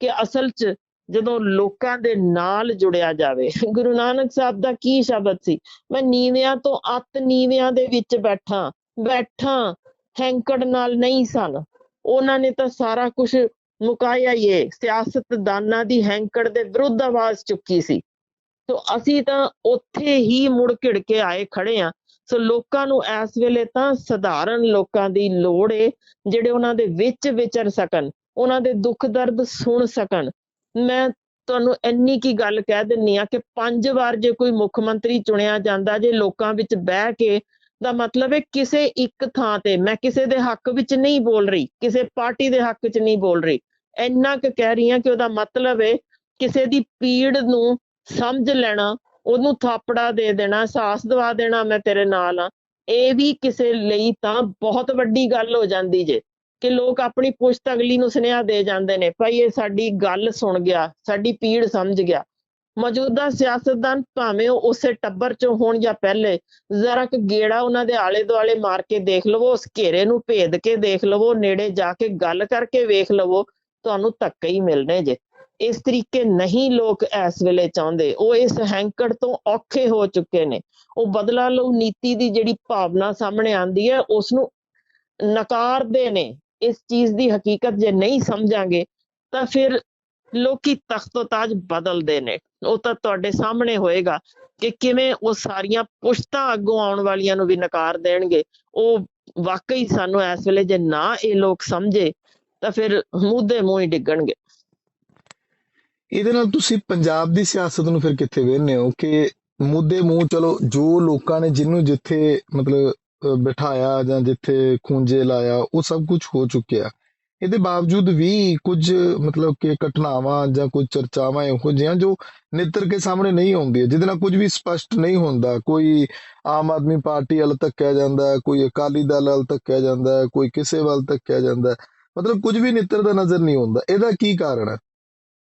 ਕਿ ਅਸਲ 'ਚ ਜਦੋਂ ਲੋਕਾਂ ਦੇ ਨਾਲ ਜੁੜਿਆ ਜਾਵੇ। ਗੁਰੂ ਨਾਨਕ ਸਾਹਿਬ ਦਾ ਕੀ ਸ਼ਬਦ ਸੀ? ਮੈਂ ਨੀਵਿਆਂ ਤੋਂ ਅੱਤ ਨੀਵਿਆਂ ਦੇ ਵਿੱਚ ਬੈਠਾ ਬੈਠਾ, ਹੈਂਕੜ ਨਾਲ ਨਹੀਂ ਸਨ। ਉਹਨਾਂ ਨੇ ਤਾਂ ਸਾਰਾ ਕੁਝ ਮੁਕਾਇਆ ਹੀ ਏ। ਸਿਆਸਤਦਾਨਾਂ ਦੀ ਹੈਂਕੜ ਦੇ ਵਿਰੁੱਧ ਆਵਾਜ਼ ਚੁੱਕੀ ਸੀ। ਸੋ ਅਸੀਂ ਤਾਂ ਉੱਥੇ ਹੀ ਮੁੜ ਘਿੜ ਕੇ ਆਏ ਖੜੇ ਆ। ਸੋ ਲੋਕਾਂ ਨੂੰ ਇਸ ਵੇਲੇ ਤਾਂ ਸਧਾਰਨ ਲੋਕਾਂ ਦੀ ਲੋੜ ਏ, ਜਿਹੜੇ ਉਹਨਾਂ ਦੇ ਵਿੱਚ ਵਿਚਰ ਸਕਣ, ਉਹਨਾਂ ਦੇ ਦੁੱਖ ਦਰਦ ਸੁਣ ਸਕਣ। ਮੈਂ ਤੁਹਾਨੂੰ ਇੰਨੀ ਕੀ ਗੱਲ ਕਹਿ ਦਿੰਨੀ ਆ ਕਿ ਪੰਜ ਵਾਰ ਜੇ ਕੋਈ ਮੁੱਖ ਮੰਤਰੀ ਚੁਣਿਆ ਜਾਂਦਾ, ਜੇ ਲੋਕਾਂ ਵਿੱਚ ਬਹਿ ਕੇ ਦਾ ਮਤਲਬ ਹੈ ਕਿਸੇ ਇੱਕ ਥਾਂ ਤੇ, ਮੈਂ ਕਿਸੇ ਦੇ ਹੱਕ ਵਿੱਚ ਨਹੀਂ ਬੋਲ ਰਹੀ, ਕਿਸੇ ਪਾਰਟੀ ਦੇ ਹੱਕ 'ਚ ਨਹੀਂ ਬੋਲ ਰਹੀ। ਇੰਨਾ ਕੁ ਕਹਿ ਰਹੀ ਹਾਂ ਕਿ ਉਹਦਾ ਮਤਲਬ ਹੈ ਕਿਸੇ ਦੀ ਪੀੜ ਨੂੰ ਸਮਝ ਲੈਣਾ, ਉਹਨੂੰ ਥਾਪੜਾ ਦੇ ਦੇਣਾ, ਸਾਹਸ ਦਵਾ ਦੇਣਾ ਮੈਂ ਤੇਰੇ ਨਾਲ ਆ। ਇਹ ਵੀ ਕਿਸੇ ਲਈ ਤਾਂ ਬਹੁਤ ਵੱਡੀ ਗੱਲ ਹੋ ਜਾਂਦੀ ਜੇ। ਕਿ ਲੋਕ ਆਪਣੀ ਪੁਸ਼ਤ ਅਗਲੀ ਨੂੰ ਸੁਨੇਹਾ ਦੇ ਜਾਂਦੇ ਨੇ, ਭਾਈ ਇਹ ਸਾਡੀ ਗੱਲ ਸੁਣ ਗਿਆ, ਸਾਡੀ ਪੀੜ ਸਮਝ ਗਿਆ। ਮੌਜੂਦਾ ਸਿਆਸਤਦਾਨ ਭਾਵੇਂ ਉਹ ਉਸੇ ਟੱਬਰ ਚੋਂ ਹੋਣ ਜਾਂ ਪਹਿਲੇ, ਜ਼ਰਾ ਕੁ ਗੇੜਾ ਉਹਨਾਂ ਦੇ ਆਲੇ ਦੁਆਲੇ ਮਾਰ ਕੇ ਦੇਖ ਲਵੋ, ਉਸ ਘੇਰੇ ਨੂੰ ਭੇਦ ਕੇ ਦੇਖ ਲਵੋ, ਨੇੜੇ ਜਾ ਕੇ ਗੱਲ ਕਰਕੇ ਵੇਖ ਲਵੋ, ਤੁਹਾਨੂੰ ਧੱਕੇ ਹੀ ਮਿਲਣੇ ਜੇ। ਇਸ ਤਰੀਕੇ ਨਹੀਂ ਲੋਕ ਇਸ ਵੇਲੇ ਚਾਹੁੰਦੇ। ਉਹ ਇਸ ਹੈਂਕੜ ਤੋਂ ਔਖੇ ਹੋ ਚੁੱਕੇ ਨੇ। ਉਹ ਬਦਲਾ ਲਊ ਨੀਤੀ ਦੀ ਜਿਹੜੀ ਭਾਵਨਾ ਸਾਹਮਣੇ ਆਂਦੀ ਹੈ ਉਸ ਨੂੰ ਨਕਾਰਦੇ ਨੇ। ਇਸ ਚੀਜ਼ ਦੀ ਹਕੀਕਤ ਜੇ ਨਹੀਂ ਸਮਝਾਂਗੇ, ਤਾਂ ਫਿਰ ਲੋਕੀ ਤਖਤੋ ਬਦਲਦੇ ਨੇ। ਉਹ ਤਾਂ ਤੁਹਾਡੇ ਸਾਹਮਣੇ ਹੋਏਗਾ ਕਿ ਕਿਵੇਂ ਉਹ ਸਾਰੀਆਂ ਪੁਸ਼ਤਾਂ ਅੱਗੋਂ ਆਉਣ ਵਾਲੀਆਂ ਨੂੰ ਵੀ ਨਕਾਰ ਦੇਣਗੇ। ਉਹ ਵਾਕਈ ਸਾਨੂੰ ਇਸ ਵੇਲੇ ਜੇ ਨਾ ਇਹ ਲੋਕ ਸਮਝੇ, ਤਾਂ ਫਿਰ ਮੂਧੇ ਮੂੰਹ ਹੀ ਡਿੱਗਣਗੇ। ਇਹਦੇ ਨਾਲ ਤੁਸੀਂ ਪੰਜਾਬ ਦੀ ਸਿਆਸਤ ਨੂੰ ਫਿਰ ਕਿੱਥੇ ਵੇਖਦੇ ਹੋ? ਕਿ ਮੁੱਦੇ ਮੂੰਹ ਚਲੋ ਜੋ ਲੋਕਾਂ ਨੇ ਜਿਹਨੂੰ ਜਿੱਥੇ ਮਤਲਬ ਬਿਠਾਇਆ ਜਾਂ ਜਿੱਥੇ ਖੂੰਜੇ ਲਾਇਆ, ਉਹ ਸਭ ਕੁਝ ਹੋ ਚੁੱਕਿਆ। ਇਹਦੇ ਬਾਵਜੂਦ ਵੀ ਕੁਝ ਮਤਲਬ ਕਿ ਘਟਨਾਵਾਂ ਜਾਂ ਕੁਝ ਚਰਚਾਵਾਂ ਇਹੋ ਜਿਹੀਆਂ ਜੋ ਨਿੱਤਰ ਕੇ ਸਾਹਮਣੇ ਨਹੀਂ ਆਉਂਦੀਆਂ, ਜਿਹਦੇ ਨਾਲ ਕੁਝ ਵੀ ਸਪਸ਼ਟ ਨਹੀਂ ਹੁੰਦਾ। ਕੋਈ ਆਮ ਆਦਮੀ ਪਾਰਟੀ ਵੱਲ ਧੱਕਿਆ ਜਾਂਦਾ, ਕੋਈ ਅਕਾਲੀ ਦਲ ਵੱਲ ਧੱਕਿਆ ਜਾਂਦਾ, ਕੋਈ ਕਿਸੇ ਵੱਲ ਧੱਕਿਆ ਜਾਂਦਾ। ਮਤਲਬ ਕੁਝ ਵੀ ਨਿੱਤਰ ਦਾ ਨਜ਼ਰ ਨਹੀਂ ਆਉਂਦਾ। ਇਹਦਾ ਕੀ ਕਾਰਨ ਹੈ?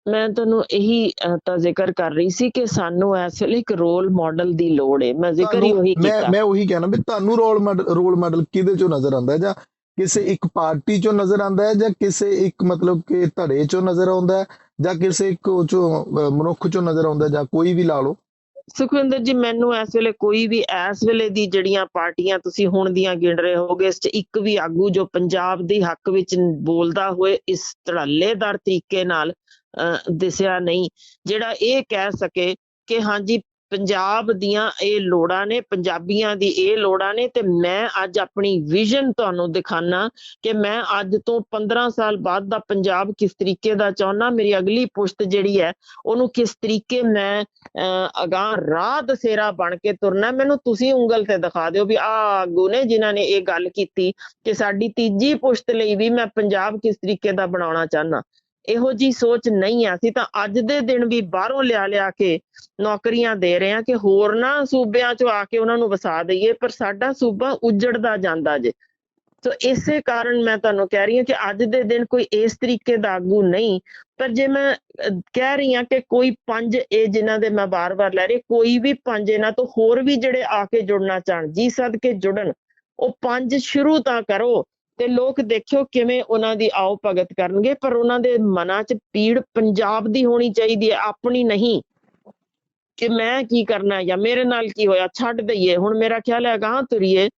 ਮੈਂ ਤੁਹਾਨੂੰ ਇਹੀ ਤਾਂ ਜ਼ਿਕਰ ਕਰ ਰਹੀ ਸੀ ਕਿ ਸਾਨੂੰ ਇਸ ਵੇਲੇ ਇੱਕ ਰੋਲ ਮਾਡਲ ਦੀ ਲੋੜ ਹੈ ਮੈਂ ਜ਼ਿਕਰ ਹੀ ਉਹੀ ਕੀਤਾ। ਮੈਂ ਉਹੀ ਕਹਿਣਾ ਵੀ ਤੁਹਾਨੂੰ ਰੋਲ ਮਾਡਲ ਰੋਲ ਮਾਡਲ ਕਿਹਦੇ ਚੋਂ ਨਜ਼ਰ ਆਉਂਦਾ ਹੈ ਜਾਂ ਕਿਸੇ ਇੱਕ ਪਾਰਟੀ ਚੋਂ ਨਜ਼ਰ ਆਉਂਦਾ ਹੈ ਜਾਂ ਕਿਸੇ ਇੱਕ ਮਤਲਬ ਕਿ ਧੜੇ ਚੋਂ ਨਜ਼ਰ ਆਉਂਦਾ ਹੈ ਜਾਂ ਕਿਸੇ ਇੱਕ ਚੋਂ ਮਨੁੱਖ ਚੋਂ ਨਜ਼ਰ ਆਉਂਦਾ ਜਾਂ ਕੋਈ ਵੀ ਲਾ ਲਓ? ਸੁਖਵਿੰਦਰ ਜੀ ਮੈਨੂੰ ਇਸ ਵੇਲੇ ਕੋਈ ਵੀ ਇਸ ਵੇਲੇ ਦੀ ਜਿਹੜੀਆਂ ਪਾਰਟੀਆਂ ਤੁਸੀਂ ਹੁਣ ਦੀਆਂ ਗਿਣ ਰਹੇ ਹੋਗੇ ਇਸ ਚ ਇੱਕ ਵੀ ਆਗੂ ਜੋ ਪੰਜਾਬ ਦੇ ਹੱਕ ਵਿੱਚ ਬੋਲਦਾ ਹੋਏ ਇਸ ਧੜੱਲੇਦਾਰ ਤਰੀਕੇ ਨਾਲ ਦਿਸਿਆ ਨਹੀਂ, ਜਿਹੜਾ ਇਹ ਕਹਿ ਸਕੇ ਕਿ ਹਾਂਜੀ, ਪੰਜਾਬ ਦੀਆਂ ਇਹ ਲੋੜਾਂ ਨੇ, ਪੰਜਾਬੀਆਂ ਦੀ ਇਹ ਲੋੜਾਂ ਨੇ ਤੇ ਮੈਂ ਅੱਜ ਆਪਣੀ ਵਿਜ਼ਨ ਤੁਹਾਨੂੰ ਦਿਖਾਣਾ ਕਿ ਮੈਂ ਅੱਜ ਤੋਂ 15 ਸਾਲ ਬਾਅਦ ਦਾ ਪੰਜਾਬ ਕਿਸ ਤਰੀਕੇ ਦਾ ਚਾਹੁੰਨਾ, ਮੇਰੀ ਅਗਲੀ ਪੁਸ਼ਤ ਜਿਹੜੀ ਹੈ, ਉਹਨੂੰ ਕਿਸ ਤਰੀਕੇ ਮੈਂ, ਅਹ, ਅਗਾਂਹ ਰਾਹ ਦਸੇਰਾ ਬਣ ਕੇ ਤੁਰਨਾ, ਮੈਨੂੰ ਤੁਸੀਂ ਉਂਗਲ ਤੇ ਦਿਖਾ ਦਿਓ ਵੀ ਆ ਆਗੂ ਨੇ ਜਿਨ੍ਹਾਂ ਨੇ ਇਹ ਗੱਲ ਕੀਤੀ ਕਿ ਸਾਡੀ ਤੀਜੀ ਪੁਸ਼ਤ ਲਈ ਵੀ ਮੈਂ ਪੰਜਾਬ ਕਿਸ ਤਰੀਕੇ ਦਾ ਬਣਾਉਣਾ ਚਾਹਨਾ। ਇਹੋ ਜੀ ਸੋਚ ਨਹੀਂ ਆ। ਅਸੀਂ ਤਾਂ ਅੱਜ ਦੇ ਦਿਨ ਵੀ ਬਾਹਰੋਂ ਲਿਆ ਲਿਆ ਕੇ ਨੌਕਰੀਆਂ ਦੇ ਰਹੇ ਆ ਕਿ ਹੋਰਨਾਂ ਸੂਬਿਆਂ ਚੋਂ ਆ ਕੇ ਉਹਨਾਂ ਨੂੰ ਵਸਾ ਦਈਏ, ਪਰ ਸਾਡਾ ਸੂਬਾ ਉਜੜਦਾ ਜਾਂਦਾ ਜੇ। ਸੋ ਇਸੇ ਕਾਰਨ ਮੈਂ ਤੁਹਾਨੂੰ ਕਹਿ ਰਹੀ ਹਾਂ ਕਿ ਅੱਜ ਦੇ ਦਿਨ ਕੋਈ ਇਸ ਤਰੀਕੇ ਦਾ ਆਗੂ ਨਹੀਂ। ਪਰ ਜੇ ਮੈਂ ਕਹਿ ਰਹੀ ਹਾਂ ਕਿ ਕੋਈ ਪੰਜ ਇਹ ਜਿਨ੍ਹਾਂ ਦੇ ਮੈਂ ਬਾਰ-ਬਾਰ ਲੈ ਰਹੀ ਕੋਈ ਵੀ ਪੰਜ ਇਹਨਾਂ ਤੋਂ ਹੋਰ ਵੀ ਜਿਹੜੇ ਆ ਕੇ ਜੁੜਨਾ ਚਾਹਣ, ਜੀ ਸਦਕੇ ਜੁੜਨ, ਉਹ ਪੰਜ ਸ਼ੁਰੂ ਤਾਂ ਕਰੋ। ਤੇ ਲੋਕ ਦੇਖਿਓ ਕਿਵੇਂ ਉਹਨਾਂ ਦੀ ਆਓ ਭਗਤ ਕਰਨਗੇ, ਪਰ ਉਹਨਾਂ ਦੇ ਮਨਾਂ 'ਚ ਪੀੜ ਪੰਜਾਬ ਦੀ ਹੋਣੀ ਚਾਹੀਦੀ ਹੈ, ਆਪਣੀ ਨਹੀਂ। ਕਿ ਮੈਂ ਕੀ ਕਰਨਾ ਜਾਂ ਮੇਰੇ ਨਾਲ ਕੀ ਹੋਇਆ, ਛੱਡ ਦਈਏ। ਹੁਣ ਮੇਰਾ ਖਿਆਲ ਹੈ ਗਾਂ ਤੁਰੀਏ,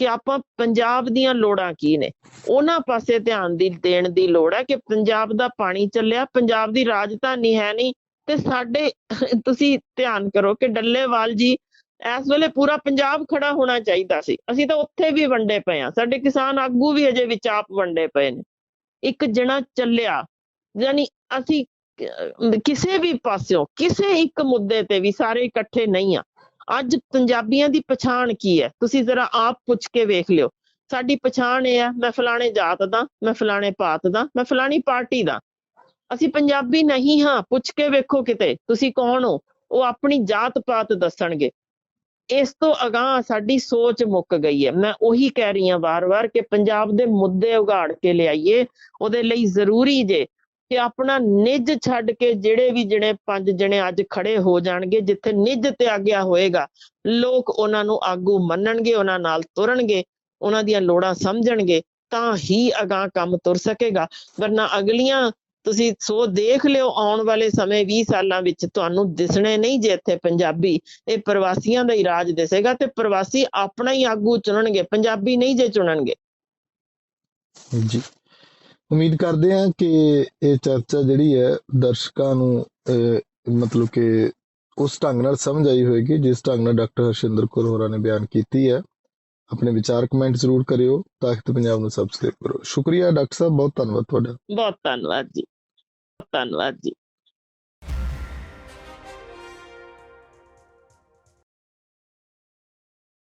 ਕਿ ਆਪਾਂ ਪੰਜਾਬ ਦੀਆਂ ਲੋੜਾਂ ਕੀ ਨੇ? ਉਹਨਾਂ ਪਾਸੇ ਧਿਆਨ ਦੀ, ਦੇਣ ਦੀ ਲੋੜ ਹੈ ਕਿ ਪੰਜਾਬ ਦਾ ਪਾਣੀ ਚੱਲਿਆ, ਪੰਜਾਬ ਦੀ ਰਾਜਧਾਨੀ ਹੈ ਨਹੀਂ, ਤੇ ਸਾਡੇ, ਤੁਸੀਂ ਧਿਆਨ ਕਰੋ ਕਿ ਡੱਲੇਵਾਲ ਜੀ ਇਸ ਵੇਲੇ ਪੂਰਾ ਪੰਜਾਬ ਖੜਾ ਹੋਣਾ ਚਾਹੀਦਾ ਸੀ। ਅਸੀਂ ਤਾਂ ਉੱਥੇ ਵੀ ਵੰਡੇ ਪਏ ਆ ਸਾਡੇ ਕਿਸਾਨ ਆਗੂ ਵੀ ਅਜੇ ਵਿੱਚ ਆਪ ਵੰਡੇ ਪਏ ਨੇ। ਇੱਕ ਜਣਾ ਚੱਲਿਆ, ਯਾਨੀ ਅਸੀਂ ਕਿਸੇ ਵੀ ਪਾਸਿਓਂ, ਕਿਸੇ ਇੱਕ ਮੁੱਦੇ ਤੇ ਵੀ ਸਾਰੇ ਇਕੱਠੇ ਨਹੀਂ ਆ ਅੱਜ ਪੰਜਾਬੀਆਂ ਦੀ ਪਛਾਣ ਕੀ ਹੈ? ਤੁਸੀਂ ਜ਼ਰਾ ਆਪ ਪੁੱਛ ਕੇ ਵੇਖ ਲਿਓ। ਸਾਡੀ ਪਛਾਣ ਇਹ ਹੈ, ਮੈਂ ਫਲਾਣੇ ਜਾਤ ਦਾ, ਮੈਂ ਫਲਾਣੇ ਪਾਤ ਦਾ, ਮੈਂ ਫਲਾਣੀ ਪਾਰਟੀ ਦਾ। ਅਸੀਂ ਪੰਜਾਬੀ ਨਹੀਂ ਹਾਂ। ਪੁੱਛ ਕੇ ਵੇਖੋ ਕਿਤੇ। ਤੁਸੀਂ ਕੌਣ ਹੋ? ਉਹ ਆਪਣੀ ਜਾਤ ਪਾਤ ਦੱਸਣਗੇ। ਇਸ ਤੋਂ ਅਗਾਂਹ ਸਾਡੀ ਸੋਚ ਮੁੱਕ ਗਈ ਹੈ। ਮੈਂ ਉਹੀ ਕਹਿ ਰਹੀ ਹਾਂ ਵਾਰ-ਵਾਰ ਕਿ ਪੰਜਾਬ ਦੇ ਮੁੱਦੇ ਉਘਾੜ ਕੇ ਲਿਆਈਏ, ਉਹਦੇ ਲਈ ਜ਼ਰੂਰੀ ਜੇ ਕਿ ਆਪਣਾ ਨਿੱਜ ਛੱਡ ਕੇ ਜਿਹੜੇ ਵੀ ਜਿਹੜੇ ਪੰਜ ਜਣੇ ਅੱਜ ਖੜੇ ਹੋ ਜਾਣਗੇ, ਜਿੱਥੇ ਨਿੱਜ ਤਿਆਗਿਆ ਹੋਏਗਾ, ਲੋਕ ਉਹਨਾਂ ਨੂੰ ਆਗੂ ਮੰਨਣਗੇ, ਉਹਨਾਂ ਨਾਲ ਤੁਰਨਗੇ, ਉਹਨਾਂ ਦੀਆਂ ਲੋੜਾਂ ਸਮਝਣਗੇ, ਤਾਂ ਹੀ ਅਗਾਂਹ ਕੰਮ ਤੁਰ ਸਕੇਗਾ। ਵਰਨਾ ਅਗਲੀਆਂ ਤੁਸੀਂ ਸੋ ਦੇਖ ਲਿਓ ਆਉਣ ਵਾਲੇ ਸਮੇਂ 20 ਸਾਲਾਂ ਵਿੱਚ ਤੁਹਾਨੂੰ ਦਿਸਣੇ ਨਹੀਂ ਜੇ ਇੱਥੇ ਪੰਜਾਬੀ ਇਹ ਪ੍ਰਵਾਸੀਆਂ ਦਾ ਹੀ ਰਾਜ ਦਿਸੇਗਾ ਤੇ ਪ੍ਰਵਾਸੀ ਆਪਣਾ ਹੀ ਆਗੂ ਚੁਣਨਗੇ ਪੰਜਾਬੀ ਨਹੀਂ ਜੇ ਚੁਣਨਗੇ। ਜੀ ਉਮੀਦ ਕਰਦੇ ਹਾਂ ਕਿ ਇਹ ਚਰਚਾ ਜਿਹੜੀ ਹੈ ਦਰਸ਼ਕਾਂ ਨੂੰ ਅਹ, ਮਤਲਬ ਕਿ ਉਸ ਢੰਗ ਨਾਲ ਸਮਝ ਆਈ ਹੋਵੇਗੀ ਜਿਸ ਢੰਗ ਨਾਲ ਡਾਕਟਰ ਹਰਸ਼ਿੰਦਰ ਕੌਰ ਹੋਰਾਂ ਨੇ ਬਿਆਨ ਕੀਤੀ ਹੈ। ਆਪਣੇ ਵਿਚਾਰ ਕਮੈਂਟ ਜ਼ਰੂਰ ਕਰਿਓ ਤਾਕਤ ਪੰਜਾਬ ਨੂੰ ਸਬਸਕ੍ਰਾਈਬ ਕਰੋ। ਸ਼ੁਕਰੀਆ ਡਾਕਟਰ ਸਾਹਿਬ, ਬਹੁਤ ਧੰਨਵਾਦ ਤੁਹਾਡਾ। ਬਹੁਤ ਧੰਨਵਾਦ ਜੀ। ਬਹੁਤ ਧੰਨਵਾਦ ਜੀ।